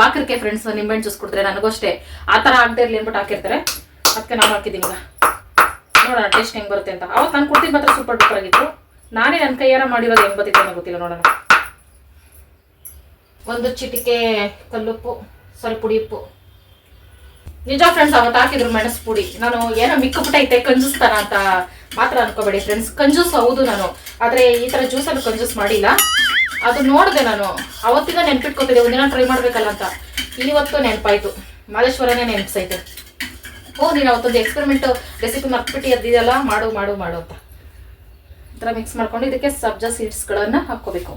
[SPEAKER 1] ವಾಕರ್ಕೆ ಫ್ರೆಂಡ್ಸ್ ನಿಂಬೆಹಣ್ಣು ಜ್ಯೂಸ್ ಕೊಡ್ತಾರೆ ನನಗೂ ಅಷ್ಟೇ. ಆ ಥರ ಆಗದೆ ಇರಲಿ ಅಂದ್ಬಿಟ್ಟು ಹಾಕಿರ್ತಾರೆ. ಅದಕ್ಕೆ ನಾನು ಹಾಕಿದ್ದೀನಿ ಈಗ. ನೋಡೋಣ ಟೇಸ್ಟ್ ಹೆಂಗೆ ಬರುತ್ತೆ ಅಂತ. ಅವತ್ತು ನಾನು ಕೊಡ್ತಿದ್ದ ಮಾತ್ರ ಸೂಪರ್ ಡೂಪರ್ ಆಗಿತ್ತು. ನಾನೇ ನನ್ನ ಕೈಯಾರ ಮಾಡಿರೋದು ಹೆಂಗೆ ಬರ್ತಿತ್ತು ಅನ್ನೋ ಗೊತ್ತಿಲ್ಲ ನೋಡೋಣ. ಒಂದು ಚಿಟಿಕೆ ಕಲ್ಲುಪ್ಪು ಸಾರಿ ಪುಡಿ ಉಪ್ಪು. ನಿಜ ಫ್ರೆಂಡ್ಸ್ ಅವತ್ತು ಹಾಕಿದ್ರು ಮೆಣಸು ಪುಡಿ ನಾನು ಏನೋ ಮಿಕ್ಕಪುಟ್ಟೈತೆ ಕಂಜೂಸ್ತಾನ ಅಂತ ಮಾತ್ರ ಅನ್ಕೋಬೇಡಿ ಫ್ರೆಂಡ್ಸ್ ಕಂಜೂಸ್ ಹೌದು ನಾನು. ಆದ್ರೆ ಈ ತರ ಜ್ಯೂಸಲ್ಲಿ ಕಂಜೂಸ್ ಮಾಡಿಲ್ಲ. ಅದು ನೋಡಿದೆ ನಾನು. ಅವತ್ತಿಂದ ನೆನ್ಪಿಟ್ಕೋತಿದ್ದೆ ಒಂದಿನ ಟ್ರೈ ಮಾಡ್ಬೇಕಲ್ಲ ಅಂತ. ಇವತ್ತು ನೆನಪಾಯ್ತು. ಮಾದೇಶ್ವರನೇ ನೆನಪಿಸೈತೆ. ಓ ನಾವು ಅವತ್ತೊಂದು ಎಕ್ಸ್ಪೆರಿಮೆಂಟ್ ರೆಸಿಪಿ ಮರ್ತ್ಬಿಟ್ಟು ಎದ್ದಿದೆಯಲ್ಲ ಮಾಡು ಮಾಡು ಮಾಡು ಅಂತ. ಈ ಥರ ಮಿಕ್ಸ್ ಮಾಡ್ಕೊಂಡು ಇದಕ್ಕೆ ಸಬ್ಜಾ ಸೀಡ್ಸ್ಗಳನ್ನು ಹಾಕ್ಕೋಬೇಕು.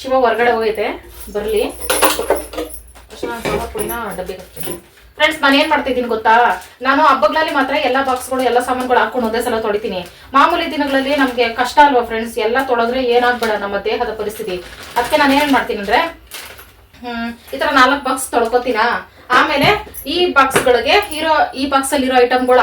[SPEAKER 1] ಶಿವ ಹೊರಗಡೆ ಹೋಗೈತೆ, ಬರಲಿ. ಪುಡಿನ ಡಬ್ಬಿಗೆ ಹಾಕ್ತೀನಿ. ಫ್ರೆಂಡ್ಸ್ ನಾನು ಏನು ಮಾಡ್ತಿದ್ದೀನಿ ಗೊತ್ತಾ? ನಾನು ಹಬ್ಬಗಳಲ್ಲಿ ಮಾತ್ರ ಎಲ್ಲ ಬಾಕ್ಸ್ಗಳು ಎಲ್ಲ ಸಾಮಾನುಗಳು ಹಾಕೊಂಡು ಒಂದೇ ಸಲ ತೊಳಿತೀನಿ. ಮಾಮೂಲಿ ದಿನಗಳಲ್ಲಿ ನಮಗೆ ಕಷ್ಟ ಅಲ್ವಾ ಫ್ರೆಂಡ್ಸ್ ಎಲ್ಲ ತೊಳೆದ್ರೆ ಏನಾಗ್ಬೇಡ ನಮ್ಮ ದೇಹದ ಪರಿಸ್ಥಿತಿ. ಅದಕ್ಕೆ ನಾನು ಏನು ಮಾಡ್ತೀನಿ ಅಂದರೆ ಈ ಥರ ನಾಲ್ಕು ಬಾಕ್ಸ್ ತೊಳ್ಕೊತೀನಾ? ಆಮೇಲೆ ಈ ಬಾಕ್ಸ್ ಗಳಿಗೆ ಇರೋ ಈ ಬಾಕ್ಸ್ ಅಲ್ಲಿ ಇರೋ ಐಟಮ್ಗಳು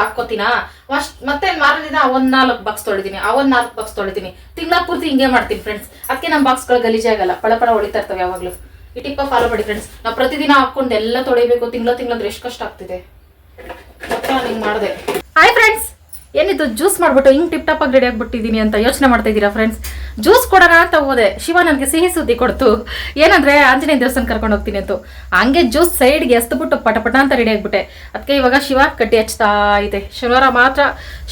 [SPEAKER 1] ಅಷ್ಟ್, ಮತ್ತೆ ಮಾರನೇ ದಿನ ಒಂದ್ ನಾಲ್ಕು ಬಾಕ್ಸ್ ತೊಳಿದೀನಿ ಒಂದ್ ನಾಲ್ಕು ಬಾಕ್ಸ್ ತೊಳಿತೀನಿ ತಿಂಗಳ ಪೂರ್ತಿ ಹಿಂಗೆ ಮಾಡ್ತೀನಿ ಫ್ರೆಂಡ್ಸ್ ಅದಕ್ಕೆ ನಮ್ಮ ಬಾಕ್ಸ್ಗಳು ಗಲೀಜೆ ಆಗಲ್ಲ, ಪಳ ಪಳ ಹೊಳಿತಾ ಇರ್ತವೆ ಯಾವಾಗ್ಲೂ. ಈ ಫಾಲೋ ಮಾಡಿ ಫ್ರೆಂಡ್ಸ್ ನಾವು ಪ್ರತಿದಿನ ಹಾಕೊಂಡು ಎಲ್ಲ ತೊಳಿಬೇಕು, ತಿಂಗಳ ತಿಂಗಳಂದ್ರೆ ಎಷ್ಟು ಕಷ್ಟ ಆಗ್ತಿದೆ. ಮಾಡಿದೆ. ಹಾಯ್ ಫ್ರೆಂಡ್ಸ್ ಏನಿದು ಜ್ಯೂಸ್ ಮಾಡ್ಬಿಟ್ಟು ಹಿಂಗೆ ಟಿಪ್ ಟಾಪ್ ಆಗಿ ರೆಡಿ ಆಗಿಬಿಟ್ಟಿದ್ದೀನಿ ಅಂತ ಯೋಚನೆ ಮಾಡ್ತಾ ಇದ್ದೀರಾ ಫ್ರೆಂಡ್ಸ್ ಜ್ಯೂಸ್ ಕೊಡೋಣ ಅಂತ ಹೋದೆ. ಶಿವ ನನಗೆ ಸಿಹಿ ಸುದ್ದಿ ಕೊಡ್ತು. ಏನಂದ್ರೆ ಆಂಜನೇಯ ದೇವಸ್ಥಾನ ಕರ್ಕೊಂಡು ಹೋಗ್ತೀನಿ ಅಂತ. ಹಂಗೆ ಜ್ಯೂಸ್ ಸೈಡ್ಗೆ ಎಸ್ದುಬಿಟ್ಟು ಪಟ ಅಂತ ರೆಡಿ ಆಗ್ಬಿಟ್ಟೆ. ಅದಕ್ಕೆ ಇವಾಗ ಶಿವ ಕಟ್ಟಿ ಹಚ್ತಾ ಇದೆ. ಶನಿವಾರ ಮಾತ್ರ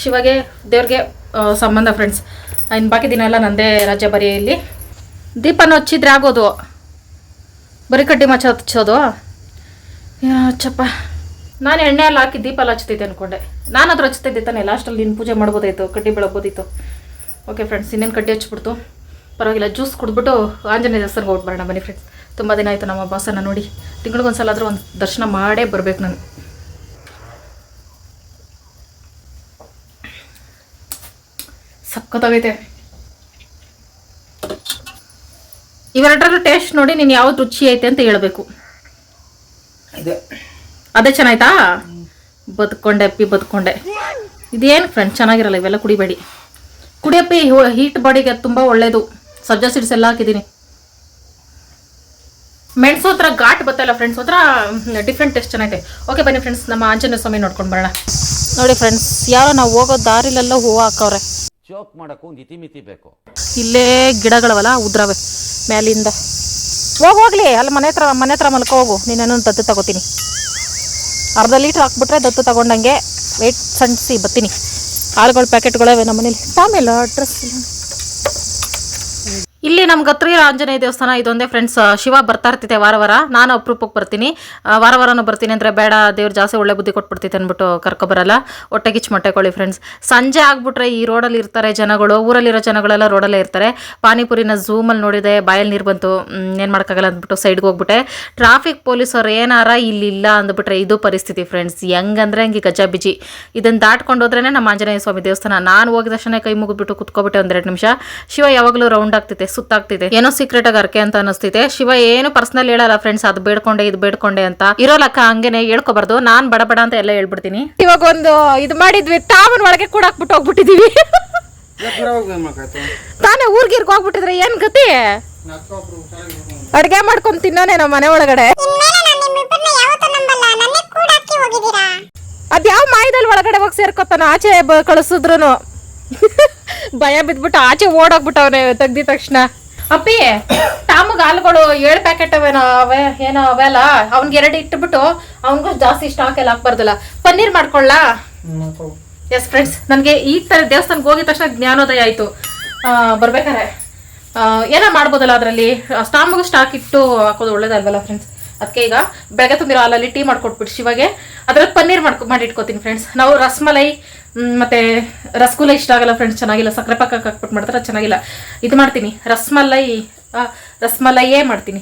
[SPEAKER 1] ಶಿವಗೆ, ದೇವ್ರಿಗೆ ಸಂಬಂಧ ಫ್ರೆಂಡ್ಸ್ ಇನ್ನು ಬಾಕಿ ದಿನ ಎಲ್ಲ ನಂದೇ ರಜೆ ಬರೆಯಲ್ಲಿ ದೀಪನ ಹಚ್ಚಿದ್ರೆ ಆಗೋದು. ಬರೀ ಕಡ್ಡಿ ಮಚ್ಚ ಹಚ್ಚೋದು ಚಪ್ಪ ನಾನು ಎಣ್ಣೆ ಎಲ್ಲ ಹಾಕಿ ದೀಪ ಎಲ್ಲ ಹಚ್ತಿದ್ದೆ ಅನ್ಕೊಂಡೆ. ನಾನು ಅದ್ರ ಹಚ್ತಿದ್ದೆ ತಾನೆ ಲಾಸ್ಟಲ್ಲಿ ನೀನು ಪೂಜೆ ಮಾಡ್ಬೋದಾಯ್ತು, ಕಡ್ಡಿ ಬೆಳಗ್ಬೋದಿತ್ತು. ಓಕೆ ಫ್ರೆಂಡ್ಸ್ ಇನ್ನೇನು ಕಡ್ಡಿ ಹಚ್ಬಿಡ್ತು? ಪರವಾಗಿಲ್ಲ ಜ್ಯೂಸ್ ಕುಡಿದ್ಬಿಟ್ಟು ಆಂಜನೇಯ ದೇವಸ್ಥಾನಕ್ಕೆ ಹೋಗ್ಬರೋಣ ಬನ್ನಿ ಫ್ರೆಂಡ್ಸ್ ತುಂಬ ದಿನ ಆಯಿತು ನಮ್ಮ ಬಾಸನ್ನ ನೋಡಿ. ತಿಂಗಳಿಗೊಂದ್ಸಲ ಆದರೂ ಒಂದು ದರ್ಶನ ಮಾಡೇ ಬರಬೇಕು ನಾನು. ಸಖತ್ತಾಗೈತೆ. ಇವೆರಡರ ಟೇಸ್ಟ್ ನೋಡಿ ನೀನು ಯಾವ್ದು ರುಚಿ ಐತೆ ಅಂತ ಹೇಳಬೇಕು.
[SPEAKER 2] ಇದೆ
[SPEAKER 1] ಅದೇ ಚೆನ್ನಾಯ್ತಾ? ಬದ್ಕೊಂಡೆ ಅಪ್ಪಿ ಬದುಕೊಂಡೆ. ಇದೇನು ಫ್ರೆಂಡ್ ಚೆನ್ನಾಗಿರಲ್ಲ ಇವೆಲ್ಲ ಕುಡಿಬೇಡಿ. ಕುಡಿಯಪ್ಪಿ ಹೀಟ್ ಬಾಡಿಗೆ ತುಂಬ ಒಳ್ಳೇದು. ಸಬ್ಜಾ ಸೀಡ್ಸ್ ಎಲ್ಲ ಹಾಕಿದ್ದೀನಿ. ಮೆಣಸು ಹತ್ರ ಘಾಟ್ ಬತ್ತಲ್ಲ ಫ್ರೆಂಡ್ಸ್ ಹತ್ರ ಡಿಫ್ರೆಂಟ್ ಟೇಸ್ಟ್ ಚೆನ್ನಾಗಿದೆ ಓಕೆ ಬನ್ನಿ ಫ್ರೆಂಡ್ಸ್ ನಮ್ಮ ಆಂಜನೇಯ ಸ್ವಾಮಿ ನೋಡ್ಕೊಂಡು ಬರೋಣ. ನೋಡಿ ಫ್ರೆಂಡ್ಸ್ ಯಾರೋ ನಾವು ಹೋಗೋ ದಾರಿಲೆಲ್ಲ ಹೂವು ಹಾಕವ್ರೆ.
[SPEAKER 9] ಜೋಕ್ ಮಾಡಕ್ಕೂ ಒಂದು ಇತಿಮಿತಿ ಬೇಕು.
[SPEAKER 1] ಇಲ್ಲೇ ಗಿಡಗಳವಲ್ಲ ಉದ್ರವೆ ಮ್ಯಾಲಿಂದ ಹೋಗಿ ಹೋಗ್ಲಿ ಅಲ್ಲಿ ಮನೆ ಹತ್ರ ಮನೆ ಹತ್ರ ಮಲ್ಕೋ ಹೋಗು. ನೀನೇನೋ ತದ್ದು ತಗೋತೀನಿ. ಅರ್ಧ ಲೀಟ್ರ್ ಹಾಕ್ಬಿಟ್ರೆ ದತ್ತು ತಗೊಂಡಂಗೆ ವೆಯ್ಟ್ ಸಣ್ಣಿಸಿ ಬತ್ತೀನಿ ಹಾಳುಗಳ ಪ್ಯಾಕೆಟ್ಗಳವೆ ನಮ್ಮ ಮನೇಲಿ ಆಮೇಲೆ ಅಡ್ರೆಸ್ ಇಲ್ಲಿ ಹತ್ರ ಇರೋ ಆಂಜನೇಯ ದೇವಸ್ಥಾನ, ಇದೊಂದೇ ಫ್ರೆಂಡ್ಸ್ ಶಿವ ಬರ್ತಾ ಇರ್ತಿದೆ ವಾರ ವಾರ. ನಾನು ಅಪರೂಪಕ್ಕೆ ಬರ್ತೀನಿ. ವಾರ ವಾರನೂ ಬರ್ತೀನಿ ಅಂದರೆ ಬೇಡ, ದೇವ್ರು ಜಾಸ್ತಿ ಒಳ್ಳೆ ಬುದ್ಧಿ ಕೊಟ್ಬಿಡ್ತೈತೆ ಅಂದ್ಬಿಟ್ಟು ಕರ್ಕೊಬರಲ್ಲ ಹೊಟ್ಟೆ ಕಿಚ್ಚು ಮೊಟ್ಟೆ ಕೊಳ್ಳಿ ಫ್ರೆಂಡ್ಸ್ ಸಂಜೆ ಆಗ್ಬಿಟ್ರೆ ಈ ರೋಡಲ್ಲಿ ಇರ್ತಾರೆ ಜನಗಳು, ಊರಲ್ಲಿರೋ ಜನಗಳೆಲ್ಲ ರೋಡಲ್ಲೇ ಇರ್ತಾರೆ. ಪಾನಿಪುರಿನ ಝೂಮಲ್ಲಿ ನೋಡಿದೆ, ಬಾಯಲ್ಲಿ ನೀರು ಬಂತು ಏನು ಮಾಡೋಕ್ಕಾಗಲ್ಲ ಅಂದ್ಬಿಟ್ಟು ಸೈಡ್ಗೆ ಹೋಗ್ಬಿಟ್ಟೆ. ಟ್ರಾಫಿಕ್ ಪೊಲೀಸರು ಏನಾರ ಇಲ್ಲಿಲ್ಲ ಅಂದ್ಬಿಟ್ರೆ ಇದು ಪರಿಸ್ಥಿತಿ ಫ್ರೆಂಡ್ಸ್ ಹೆಂಗಂದ್ರೆ ಹಂಗೆ ಗಜ ಬಿಜಿ ಇದನ್ನು ದಾಟ್ಕೊಂಡು ಹೋದ್ರೇ ನಮ್ಮ ಆಂಜನೇಯ ಸ್ವಾಮಿ ದೇವಸ್ಥಾನ. ನಾನು ಹೋಗಿದ ತಕ್ಷಣ ಕೈ ಮುಗಿದ್ಬಿಟ್ಟು ಕುತ್ಕೊಬಿಟ್ಟೆ ಒಂದೆರಡು ನಿಮಿಷ. ಶಿವ ಯಾವಾಗಲೂ ರೌಂಡ್ ಆಗ್ತಿದೆ ಸುತ್ತಾಗ್ತಿದೆ. ಏನೋ ಸೀಕ್ರೆಟ್ ಆಗಿ ಅರ್ಕೆ ಅಂತ ಅನಿಸ್ತಿದೆ ಶಿವ ಏನು ಪರ್ಸನಲ್ ಹೇಳಲ್ಲ ಫ್ರೆಂಡ್ಸ್ ಅದು ಬೇಡ್ಕೊಂಡೆ, ಇದು ಬೇಡ್ಕೊಂಡೆ ಅಂತ. ಇರೋ ಲೆಕ್ಕ ಹಂಗೇನೆ ಹೇಳ್ಕೊಬಾರ್ದು. ನಾನ್ ಬಡ ಬಡ ಅಂತ ಎಲ್ಲ ಹೇಳ್ಬಿಡ್ತೀನಿ. ಇವಾಗ ಒಂದು ಇದು ಮಾಡಿದ್ವಿ ತಾವನ್ ಒಳಗೆ ಕೂಡ ಹಾಕ್ಬಿಟ್ಟು ಹೋಗ್ಬಿಟ್ಟಿದೀವಿ. ತಾನೇ ಊರ್ಗೀರ್ಗೆ ಹೋಗ್ಬಿಟ್ಟಿದ್ರೆ ಏನ್ ಗತಿ? ಅಡ್ಗೆ ಮಾಡ್ಕೊಂಡ್ ತಿನ್ನೋನೆ ನಮ್ಮ ಮನೆ ಒಳಗಡೆ. ಅದ್ಯಾವ ಮಾಯದಲ್ಲಿ ಒಳಗಡೆ ಹೋಗಿ ಸೇರ್ಕೊತಾನ, ಆಚೆ ಕಳಿಸಿದ್ರು ಭಯ ಬಿದ್ಬಿಟ್ಟು ಆಚೆ ಓಡೋಗ್ಬಿಟ್ಟವ್ರೆ ತೆಗ್ದ ತಕ್ಷಣ. ಅಪ್ಪಿ ಟಾಮಗ್ ಹಾಲುಗಳು ಏಳು ಪ್ಯಾಕೆಟ್ ಅವೇನೋ ಅವೆ ಏನೋ ಅವೆಲ್ಲ ಅವ್ನಿಗೆ ಎರಡು ಇಟ್ಬಿಟ್ಟು ಅವನಿಗೂ ಜಾಸ್ತಿ ಸ್ಟಾಕ್ ಎಲ್ಲ ಹಾಕ್ಬಾರ್ದಲ್ಲ. ಪನ್ನೀರ್ ಮಾಡ್ಕೊಳ್ಳಾ? ಎಸ್ ಫ್ರೆಂಡ್ಸ್ ನನಗೆ ಈ ಥರ ದೇವಸ್ಥಾನಕ್ಕೆ ಹೋಗಿದ ತಕ್ಷಣ ಜ್ಞಾನೋದಯ ಆಯಿತು. ಬರ್ಬೇಕಾರೆ ಆ, ಏನೋ ಮಾಡ್ಬೋದಲ್ಲ ಅದರಲ್ಲಿ? ಸ್ಟಾಮಗು ಸ್ಟಾಕ್ ಇಟ್ಟು ಹಾಕೋದು ಒಳ್ಳೇದಲ್ವಲ್ಲ ಫ್ರೆಂಡ್ಸ್ ಅದಕ್ಕೆ ಈಗ ಬೆಳಗ್ಗೆ ತುಂಬಿರೋ ಹಾಲಲ್ಲಿ ಟೀ ಮಾಡ್ಕೊಟ್ಬಿಟ್ಟು ಶಿವಾಗೆ. ಅದ್ರಲ್ಲಿ ಪನ್ನೀರ್ ಮಾಡ್ಕೊ ಮಾಡಿ ಇಟ್ಕೋತೀನಿ ಫ್ರೆಂಡ್ಸ್ ನಾವು ರಸ್ಮಲೈ ಮತ್ತೆ ರಸಗುಲ್ಲ ಇಷ್ಟ ಆಗಲ್ಲ ಫ್ರೆಂಡ್ಸ್ ಚೆನ್ನಾಗಿಲ್ಲ. ಸಕ್ಕರೆ ಪಾಕ ಹಾಕ್ಬಿಟ್ಟು ಮಾಡ್ತಾರೆ ಚೆನ್ನಾಗಿಲ್ಲ. ಇದು ಮಾಡ್ತೀನಿ. ರಸ್ಮಲೈ ರಸ್ಮಲೈಯೇ ಮಾಡ್ತೀನಿ.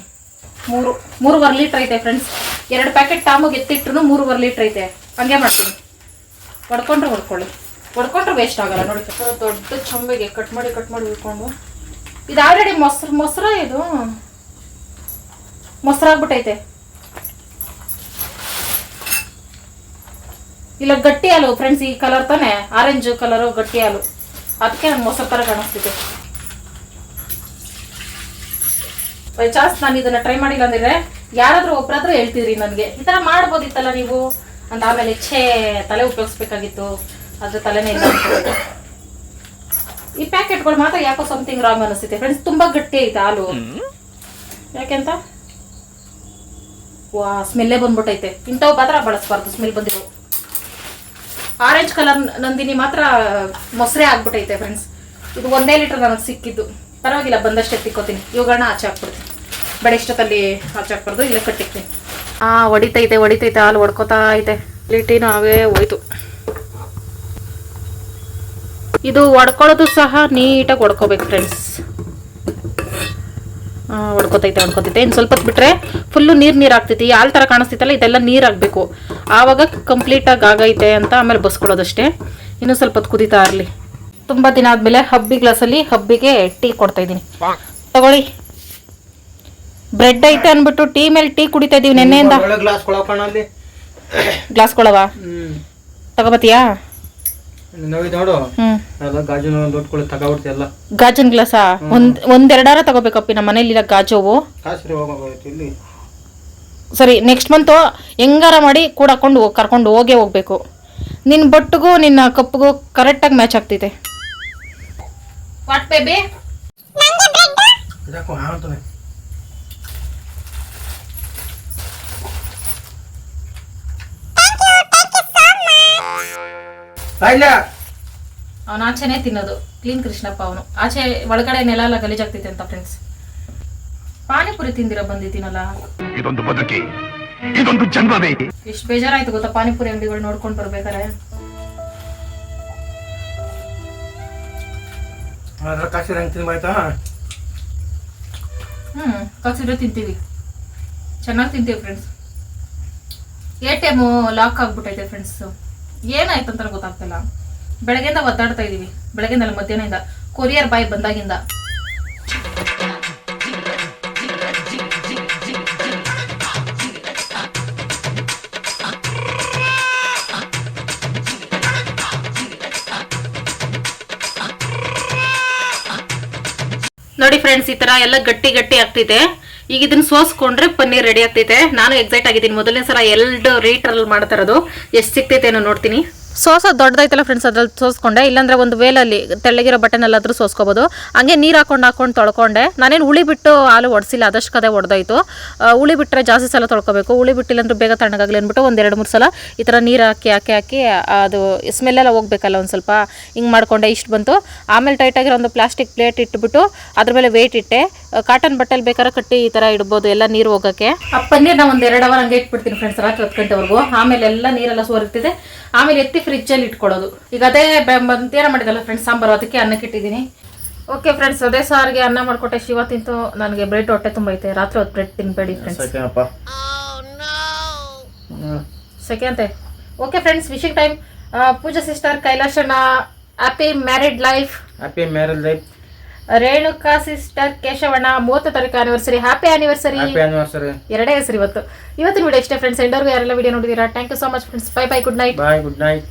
[SPEAKER 1] ಮೂರು ಮೂರುವರೆ ಲೀಟ್ರ್ ಐತೆ ಫ್ರೆಂಡ್ಸ್ ಎರಡು ಪ್ಯಾಕೆಟ್ ಟಾಮಿಗೆ ಎತ್ತಿಟ್ರು ಮೂರುವರೆ ಲೀಟ್ರ್ ಐತೆ. ಹಂಗೆ ಮಾಡ್ತೀನಿ. ಹೊಡ್ಕೊಂಡ್ರೆ ಹೊಡ್ಕೊಳ್ಳಿ ಹೊಡ್ಕೊಂಡ್ರೆ ವೇಸ್ಟ್ ಆಗಲ್ಲ ನೋಡಿ ಸ್ವಲ್ಪ ದೊಡ್ಡ ಚೊಂಬೆಗೆ ಕಟ್ ಮಾಡಿ ಕಟ್ ಮಾಡಿ ಉಳ್ಕೊಂಡು. ಇದು ಆಲ್ರೆಡಿ ಮೊಸರು ಮೊಸರ ಇದು. ಮೊಸರಾಗ್ಬಿಟ್ಟೈತೆ. ಇಲ್ಲ ಗಟ್ಟಿ ಹಾಲು ಫ್ರೆಂಡ್ಸ್ ಈ ಕಲರ್ ತಾನೆ? ಆರೆಂಜ್ ಕಲರು ಗಟ್ಟಿ ಹಾಲು. ಅದಕ್ಕೆ ನಂಗೆ ಮೊಸರು ಥರ ಕಾಣಿಸ್ತಿದೆ. ಬೈ ಚಾನ್ಸ್ ನಾನು ಇದನ್ನ ಟ್ರೈ ಮಾಡಿಲ್ಲ ಅಂದ್ರೆ ಯಾರಾದ್ರೂ ಒಬ್ರಾದ್ರೂ ಹೇಳ್ತಿದ್ರಿ ನನಗೆ. ಈ ಥರ ಮಾಡ್ಬೋದಿತ್ತಲ್ಲ ನೀವು? ಅಂತ ಆಮೇಲೆ ಛೇ ತಲೆ ಉಪಯೋಗಿಸ್ಬೇಕಾಗಿತ್ತು. ಅದ್ರ ತಲೆನೇ ಇಲ್ಲ. ಈ ಪ್ಯಾಕೆಟ್ಗಳು ಮಾತ್ರ ಯಾಕೋ ಸಮಥಿಂಗ್ ರಾಂಗ್ ಅನಿಸ್ತಿದೆ. ಫ್ರೆಂಡ್ಸ್ ತುಂಬಾ ಗಟ್ಟಿ ಐತೆ ಹಾಲು. ಯಾಕೆಂತ? ವಾ ಸ್ಮೆಲ್ಲೇ ಬಂದ್ಬಿಟ್ಟೈತೆ. ಇಂಥವು ಮಾತ್ರ ಬಳಸ್ಬಾರ್ದು ಸ್ಮೆಲ್ ಬಂದಿರೋ. ಆರೆಂಜ್ ಕಲರ್ ನಂದಿನಿ ಮಾತ್ರ ಮೊಸರೆ ಆಗ್ಬಿಟ್ಟೈತೆ ಫ್ರೆಂಡ್ಸ್ ಇದು ಒಂದೇ ಲೀಟರ್ ನನಗೆ ಸಿಕ್ಕಿದ್ದು. ಪರವಾಗಿಲ್ಲ, ಬಂದಷ್ಟೇ ತಿಕ್ಕೋತೀನಿ. ಇವುಗಳನ್ನ ಆಚೆ ಹಾಕ್ಬಿಡ್ತೀನಿ. ಬಡ ಇಷ್ಟದಲ್ಲಿ ಆಚೆ ಹಾಕ್ಬಾರ್ದು, ಇಲ್ಲ ಕಟ್ಟಿಕ್ತೀನಿ. ಆ, ಹೊಡಿತೈತೆ ಹೊಡಿತೈತೆ, ಹಾಲು ಹೊಡ್ಕೋತಾ ಐತೆ. ಲೀಟಿನೂ ಅವೇ ಹೋಯ್ತು. ಇದು ಒಡ್ಕೊಳ್ಳೋದು ಸಹ ನೀಟಾಗಿ ಹೊಡ್ಕೋಬೇಕು ಫ್ರೆಂಡ್ಸ್ ಹೊಡ್ಕೊತೈತೆ ಹೊಡ್ಕೊತೈತೆ ಇನ್ನು ಸ್ವಲ್ಪ ಹೊತ್ತು ಬಿಟ್ಟರೆ ಫುಲ್ಲು ನೀರು ನೀರು ಆಗ್ತೈತಿ. ಯಾವ ಥರ ಕಾಣಿಸ್ತೈತಲ್ಲ ಇದೆಲ್ಲ ನೀರು ಆಗಬೇಕು. ಆವಾಗ ಕಂಪ್ಲೀಟಾಗಿ ಆಗೈತೆ ಅಂತ ಆಮೇಲೆ ಬಸ್ಕೊಳ್ಳೋದಷ್ಟೇ. ಇನ್ನೂ ಸ್ವಲ್ಪ ಹೊತ್ತು ಕುದೀತಾ ಇರಲಿ. ತುಂಬ ದಿನ ಆದಮೇಲೆ ಹಬ್ಬಿ ಗ್ಲಾಸಲ್ಲಿ ಹಬ್ಬಿಗೆ ಟೀ ಕೊಡ್ತಾ ಇದ್ದೀನಿ. ತಗೊಳ್ಳಿ. ಬ್ರೆಡ್ ಐತೆ ಅಂದ್ಬಿಟ್ಟು ಟೀ ಮೇಲೆ ಟೀ ಕುಡಿತಾ ಇದೀವಿ ನೆನ್ನೆಯಿಂದ.
[SPEAKER 2] ಗ್ಲಾಸ್ ಹ್ಮ್.
[SPEAKER 1] ತಗೋಬತ್ತೀಯಾ?
[SPEAKER 2] ಹ್ಞೂ ನೋಡು.
[SPEAKER 1] ಹ್ಮ್.
[SPEAKER 2] ಎಲ್ಲ ಗಾಜಿನ ದೊಡ್ಡ ತಗೊಬಿಡ್ತಿ ಎಲ್ಲ.
[SPEAKER 1] ಗಾಜನ್ ಗ್ಲಾಸಾ? ಒಂದ್ ಒಂದೆರಡಾರ ತಗೋಬೇಕಪ್ಪಿ ನಮ್ಮ ಮನೇಲಿ ಗಾಜೋವು.
[SPEAKER 2] ಕಾಸ್ರಿ ಇಲ್ಲಿ.
[SPEAKER 1] ಸರಿ ನೆಕ್ಸ್ಟ್ ಮಂತು ಹೆಂಗಾರ ಮಾಡಿ ಕೂಡ ಹಾಕೊಂಡು ಕರ್ಕೊಂಡು ಹೋಗೇ ಹೋಗ್ಬೇಕು. ನಿನ್ನ ಬಟ್ಟಿಗೂ ನಿನ್ನ ಕಪ್ಪಿಗೂ ಕರೆಕ್ಟಾಗಿ ಮ್ಯಾಚ್ ಆಗ್ತೈತೆ. ವಾಟ್ ಬೇಬಿ
[SPEAKER 2] ಇದಕ್ಕೂ ಹಾಂತಾನೆ ಇಲ್ಲ
[SPEAKER 1] ಅವನು ಆಚೆನೇ ತಿನ್ನೋದು. ಕ್ಲೀನ್ ಕೃಷ್ಣಪ್ಪ ಅವನು. ಆಚೆ ಒಳಗಡೆ ನೆಲ ಎಲ್ಲ ಗಲೀಜಾಗ್ತೈತೆ ಅಂತ ಫ್ರೆಂಡ್ಸ್ ಪಾನಿಪುರಿ ತಿಂದಿರ ಬಂದಿದ್ದೀನಲ್ಲ?
[SPEAKER 4] ಇದೊಂದು ಬದುಕಿ. ಇದೊಂದು ಜನ್ಮವೇ.
[SPEAKER 1] ಎಷ್ಟು ಬೇಜಾರಾಯ್ತು ಗೊತ್ತಾ ಪಾನಿಪುರಿ ಅಂಗಡಿಗಳು ನೋಡ್ಕೊಂಡು ಬರ್ಬೇಕಾರೆ
[SPEAKER 2] ಅದ್ರ ಕಾಸಿರ ಹೆಂಗೆ ತಿನ್ಬಾಯ್ತಾ
[SPEAKER 1] ಹ್ಮ್ ಕಸಿದ್ರೆ ತಿಂತೀವಿ. ಚೆನ್ನಾಗಿ ತಿಂತೀವಿ friends A T M lock ಆಗ್ಬಿಟ್ಟೈತೆ ಫ್ರೆಂಡ್ಸ್ ಏನಾಯ್ತು ಅಂತ ಗೊತ್ತಾಗ್ತಿಲ್ಲ. ಬೆಳಗ್ಗೆಯಿಂದ ಒತ್ತಾಡ್ತಾ ಇದೀವಿ. ಬೆಳಗ್ಗೆಯಿಂದ ಅಲ್ಲ ಮಧ್ಯಾಹ್ನದಿಂದ. ಕೊರಿಯರ್ ಬಾಯ್ ಬಂದಾಗಿಂದ. ನೋಡಿ ಫ್ರೆಂಡ್ಸ್ ಈ ತರ ಎಲ್ಲ ಗಟ್ಟಿ ಗಟ್ಟಿ ಆಗ್ತಿದೆ. ಈಗ ಇದನ್ನ ಸೋಸ್ಕೊಂಡ್ರೆ ಪನ್ನೀರ್ ರೆಡಿ ಆಗ್ತೈತೆ ನಾನು ಎಕ್ಸೈಟ್ ಆಗಿದ್ದೀನಿ. ಮೊದಲನೇ ಸಲ ಎರಡು ರೀಟ್ರಲ್ಲಿ ಮಾಡ್ತಾ ಇರೋದು. ಎಷ್ಟು ಸಿಗ್ತೈತೆ ನೋಡ್ತೀನಿ. ಸೋಸ ದೊಡ್ಡದೈತಲ್ಲ ಫ್ರೆಂಡ್ಸ್ ಅದ್ರಲ್ಲಿ ಸೋಸ್ಕೊಂಡೆ. ಇಲ್ಲಾಂದ್ರೆ ಒಂದು ವೇಲಲ್ಲಿ ತೆಳ್ಳಗಿರೋ ಬಟನಲ್ಲಾದ್ರೂ ಸೋಸ್ಕೋಬೋದು. ಹಂಗೆ ನೀರು ಹಾಕೊಂಡು ಹಾಕೊಂಡು ತೊಳ್ಕೊಂಡೆ. ನಾನೇನು ಹುಳಿ ಬಿಟ್ಟು ಹಾಲು ಒಡಿಸಿಲ್ಲ, ಅದಷ್ಟು ಕದೆ ಒಡೆದೋಯ್ತು. ಹುಳಿ ಬಿಟ್ಟರೆ ಜಾಸ್ತಿ ಸಲ ತೊಳ್ಕೊಬೇಕು. ಹುಳಿ ಬಿಟ್ಟಿಲ್ಲ ಅಂದ್ರೆ ಬೇಗ ತಣ್ಣಗಾಗಲಿ ಅಂದ್ಬಿಟ್ಟು ಒಂದು ಎರಡು ಮೂರು ಸಲ ಈ ಥರ ನೀರು ಹಾಕಿ ಹಾಕಿ ಹಾಕಿ ಅದು ಸ್ಮೆಲ್ಲೆಲ್ಲ ಹೋಗ್ಬೇಕಲ್ಲ ಒಂದು ಸ್ವಲ್ಪ. ಹಿಂಗೆ ಮಾಡಿಕೊಂಡೆ, ಇಷ್ಟು ಬಂತು. ಆಮೇಲೆ ಟೈಟಾಗಿರೋ ಒಂದು ಪ್ಲಾಸ್ಟಿಕ್ ಪ್ಲೇಟ್ ಇಟ್ಬಿಟ್ಟು ಅದ್ರ ಮೇಲೆ ವೇಟ್ ಇಟ್ಟೆ. ಕಾಟನ್ ಬಟ್ಟೆಲಿ ಬೇಕಾದ್ರೆ ಕಟ್ಟಿ ಈ ಥರ ಇಡ್ಬೋದು, ಎಲ್ಲ ನೀರು ಹೋಗೋಕ್ಕೆ. ನೀರು ನಾವು ಒಂದು ಎರಡು ಅವರ್ ಹಂಗೆ ಇಟ್ಬಿಡ್ತೀನಿ ಫ್ರೆಂಡ್ಸ್ ರಾತ್ರಿ ಹತ್ತು ಗಂಟೆವರೆಗೂ. ಆಮೇಲೆ ಎಲ್ಲ ನೀರೆಲ್ಲ ಸೋರಿರ್ತಿದೆ. ಆಮೇಲೆ ಎತ್ತಿ ಫ್ರಿಜ್ಜಲ್ಲಿ ಇಟ್ಕೊಳ್ಳೋದು ಈಗ ಅದೇ ಬಂತೇನ ಮಾಡಿದಲ್ಲ ಫ್ರೆಂಡ್ಸ್ ಸಾಂಬಾರು ಅದಕ್ಕೆ ಅನ್ನಕ್ಕೆ ಇಟ್ಟಿದ್ದೀನಿ ಓಕೆ ಫ್ರೆಂಡ್ಸ್ ಅದೇ ಸಾರಿಗೆ ಅನ್ನ ಮಾಡ್ಕೊಟ್ಟೆ. ಶಿವ ತಿಂತು ನನಗೆ ಬ್ರೆಡ್ ಹೊಟ್ಟೆ ತುಂಬೈತೆ ರಾತ್ರಿ ಹೊತ್ತು ಬ್ರೆಡ್ ತಿನ್ಬೇಡಿ ಫ್ರೆಂಡ್ಸ್ ಸೆಕೆ ಅಂತೆ okay friends wishing time Pooja sister ಕೈಲಾಶನ happy married life
[SPEAKER 2] happy married life
[SPEAKER 1] Renuka sister ಕೇಶವಣ್ಣ ಮೂವತ್ತು ತಾರೀಕು anniversary happy anniversary
[SPEAKER 2] happy anniversary
[SPEAKER 1] ಎರಡೇ ಹೆಸರು ಇವತ್ತು. ಇವತ್ತಿನ ವಿಡಿಯೋ ಇಷ್ಟೇ ಫ್ರೆಂಡ್ಸ್ ಎಲ್ಲರಿಗೂ ಯಾರೆಲ್ಲ video ನೋಡಿದೀರಾ? Thank you so much friends bye bye good night
[SPEAKER 2] bye good night